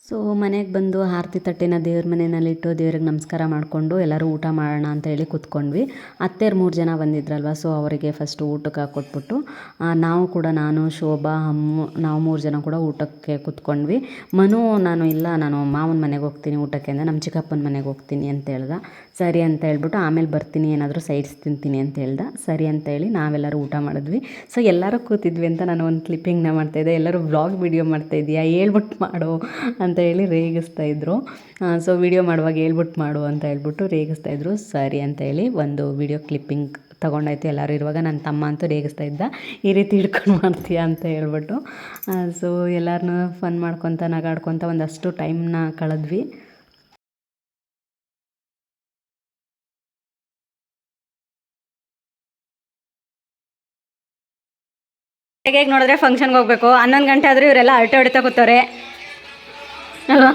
ಸೊ ಮನೆಗೆ ಬಂದು ಆರತಿ ತಟ್ಟೆನ ದೇವ್ರ ಮನೆಯಲ್ಲಿಟ್ಟು ದೇವ್ರಿಗೆ ನಮಸ್ಕಾರ ಮಾಡಿಕೊಂಡು ಎಲ್ಲರೂ ಊಟ ಮಾಡೋಣ ಅಂತ ಹೇಳಿ ಕೂತ್ಕೊಂಡ್ವಿ. ಅತ್ತೆಯರು ಮೂರು ಜನ ಬಂದಿದ್ರಲ್ವ ಸೊ ಅವರಿಗೆ ಫಸ್ಟ್ ಊಟಕ್ಕೆ ಕೊಟ್ಬಿಟ್ಟು ನಾವು ಕೂಡ ನಾನು, ಶೋಭಾ, ಅಮ್ಮು, ನಾವು ಮೂರು ಜನ ಕೂಡ ಊಟಕ್ಕೆ ಕೂತ್ಕೊಂಡ್ವಿ. ಮನು, ನಾನು ಇಲ್ಲ, ನಾನು ಮಾವನ ಮನೆಗೆ ಹೋಗ್ತೀನಿ ಊಟಕ್ಕೆ ಅಂದರೆ ನಮ್ಮ ಚಿಕ್ಕಪ್ಪನ ಮನೆಗೆ ಹೋಗ್ತೀನಿ ಅಂತ ಹೇಳ್ದ. ಸರಿ ಅಂತ ಹೇಳ್ಬಿಟ್ಟು ಆಮೇಲೆ ಬರ್ತೀನಿ, ಏನಾದರೂ ಸೈಡ್ಸ್ ತಿಂತೀನಿ ಅಂತ ಹೇಳ್ದ. ಸರಿ ಅಂತ ಹೇಳಿ ನಾವೆಲ್ಲರೂ ಊಟ ಮಾಡಿದ್ವಿ. ಸೊ ಎಲ್ಲರೂ ಕೂತಿದ್ವಿ ಅಂತ ನಾನು ಒಂದು ಕ್ಲಿಪ್ಪಿಂಗ್ನ ಮಾಡ್ತಾಯಿದ್ದೆ ಎಲ್ಲರೂ ವ್ಲಾಗ್ ವಿಡಿಯೋ ಮಾಡ್ತಾಯಿದ್ದೀಯಾ ಹೇಳ್ಬಿಟ್ಟು ಮಾಡು ಅಂತ ಹೇಳಿ ರೇಗಿಸ್ತಾ ಇದ್ರು. ಸೊ ವಿಡಿಯೋ ಮಾಡುವಾಗ ಹೇಳ್ಬಿಟ್ಟು ಮಾಡು ಅಂತ ಹೇಳ್ಬಿಟ್ಟು ರೇಗಿಸ್ತಾ ಇದ್ರು. ಸರಿ ಅಂತ ಹೇಳಿ ಒಂದು ವಿಡಿಯೋ ಕ್ಲಿಪ್ಪಿಂಗ್ ತೊಗೊಂಡಾಯ್ತು. ಎಲ್ಲರೂ ಇರುವಾಗ ನನ್ನ ತಮ್ಮ ಅಂತೂ ರೇಗಿಸ್ತಾ ಇದ್ದ. ಈ ರೀತಿ ಹಿಡ್ಕೊಂಡು ಮಾಡ್ತೀಯಾ ಅಂತ ಹೇಳ್ಬಿಟ್ಟು. ಸೊ ಎಲ್ಲರನ್ನೂ ಫನ್ ಮಾಡ್ಕೊತ ನಗಾಡ್ಕೊತ ಒಂದಷ್ಟು ಟೈಮ್ನ ಕಳೆದ್ವಿ. ಹೇಗೆ ನೋಡಿದ್ರೆ ಫಂಕ್ಷನ್ಗೆ ಹೋಗ್ಬೇಕು. ಹನ್ನೊಂದು ಗಂಟೆ ಆದರೂ ಇವರೆಲ್ಲ ಅರಟೆ ಹೊಡಿತಾ ಕೂತವ್ರೆ. ಅಲ್ವಾ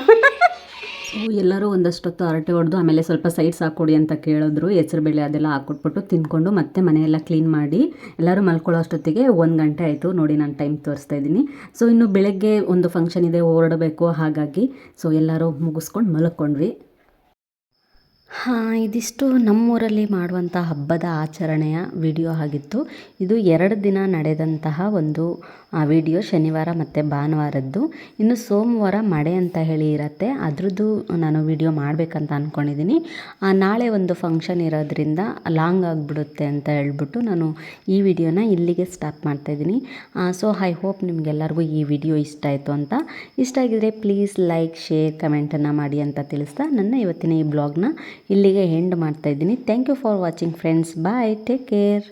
ಎಲ್ಲರೂ ಒಂದಷ್ಟೊತ್ತು ಅರಟೆ ಹೊಡೆದು ಆಮೇಲೆ ಸ್ವಲ್ಪ ಸೈಡ್ಸ್ ಹಾಕ್ಕೊಡಿ ಅಂತ ಕೇಳಿದ್ರು. ಹೆಸರುಬೇಳೆ ಅದೆಲ್ಲ ಹಾಕ್ಕೊಟ್ಬಿಟ್ಟು ತಿಂದ್ಕೊಂಡು ಮತ್ತೆ ಮನೆಯೆಲ್ಲ ಕ್ಲೀನ್ ಮಾಡಿ ಎಲ್ಲರೂ ಮಲ್ಕೊಳ್ಳೋ ಅಷ್ಟೊತ್ತಿಗೆ ಒಂದು ಗಂಟೆ ಆಯಿತು. ನೋಡಿ ನಾನು ಟೈಮ್ ತೋರಿಸ್ತಾ ಇದ್ದೀನಿ. ಸೊ ಇನ್ನು ಬೆಳಗ್ಗೆ ಒಂದು ಫಂಕ್ಷನ್ ಇದೆ ಹೊರಡಬೇಕು ಹಾಗಾಗಿ. ಸೊ ಎಲ್ಲರೂ ಮುಗಿಸ್ಕೊಂಡು ಮಲ್ಕೊಂಡ್ವಿ. ಹಾಂ ಇದಿಷ್ಟು ನಮ್ಮೂರಲ್ಲಿ ಮಾಡುವಂಥ ಹಬ್ಬದ ಆಚರಣೆಯ ವಿಡಿಯೋ ಆಗಿತ್ತು. ಇದು ಎರಡು ದಿನ ನಡೆದಂತಹ ಒಂದು ವಿಡಿಯೋ ಶನಿವಾರ ಮತ್ತು ಭಾನುವಾರದ್ದು. ಇನ್ನು ಸೋಮವಾರ ಮಡೆ ಅಂತ ಹೇಳಿ ಇರತ್ತೆ. ಅದ್ರದ್ದು ನಾನು ವಿಡಿಯೋ ಮಾಡಬೇಕಂತ ಅಂದ್ಕೊಂಡಿದ್ದೀನಿ ಆ, ನಾಳೆ ಒಂದು ಫಂಕ್ಷನ್ ಇರೋದ್ರಿಂದ ಲಾಂಗ್ ಆಗಿಬಿಡುತ್ತೆ ಅಂತ ಹೇಳ್ಬಿಟ್ಟು ನಾನು ಈ ವಿಡಿಯೋನ ಇಲ್ಲಿಗೆ ಸ್ಟಾಪ್ ಮಾಡ್ತಾಯಿದ್ದೀನಿ ಸೊ ಐ ಹೋಪ್ ನಿಮಗೆಲ್ಲರಿಗೂ ಈ ವಿಡಿಯೋ ಇಷ್ಟ ಆಯಿತು ಅಂತ. ಇಷ್ಟ ಆಗಿದ್ರೆ ಪ್ಲೀಸ್ ಲೈಕ್ ಶೇರ್ ಕಮೆಂಟನ್ನು ಮಾಡಿ ಅಂತ ತಿಳಿಸ್ತಾ ನನ್ನ ಇವತ್ತಿನ ಈ ಬ್ಲಾಗ್ನ ಇಲ್ಲಿಗೆ ಎಂಡ್ ಮಾಡ್ತಾಯಿದ್ದೀನಿ thank you for watching friends bye take care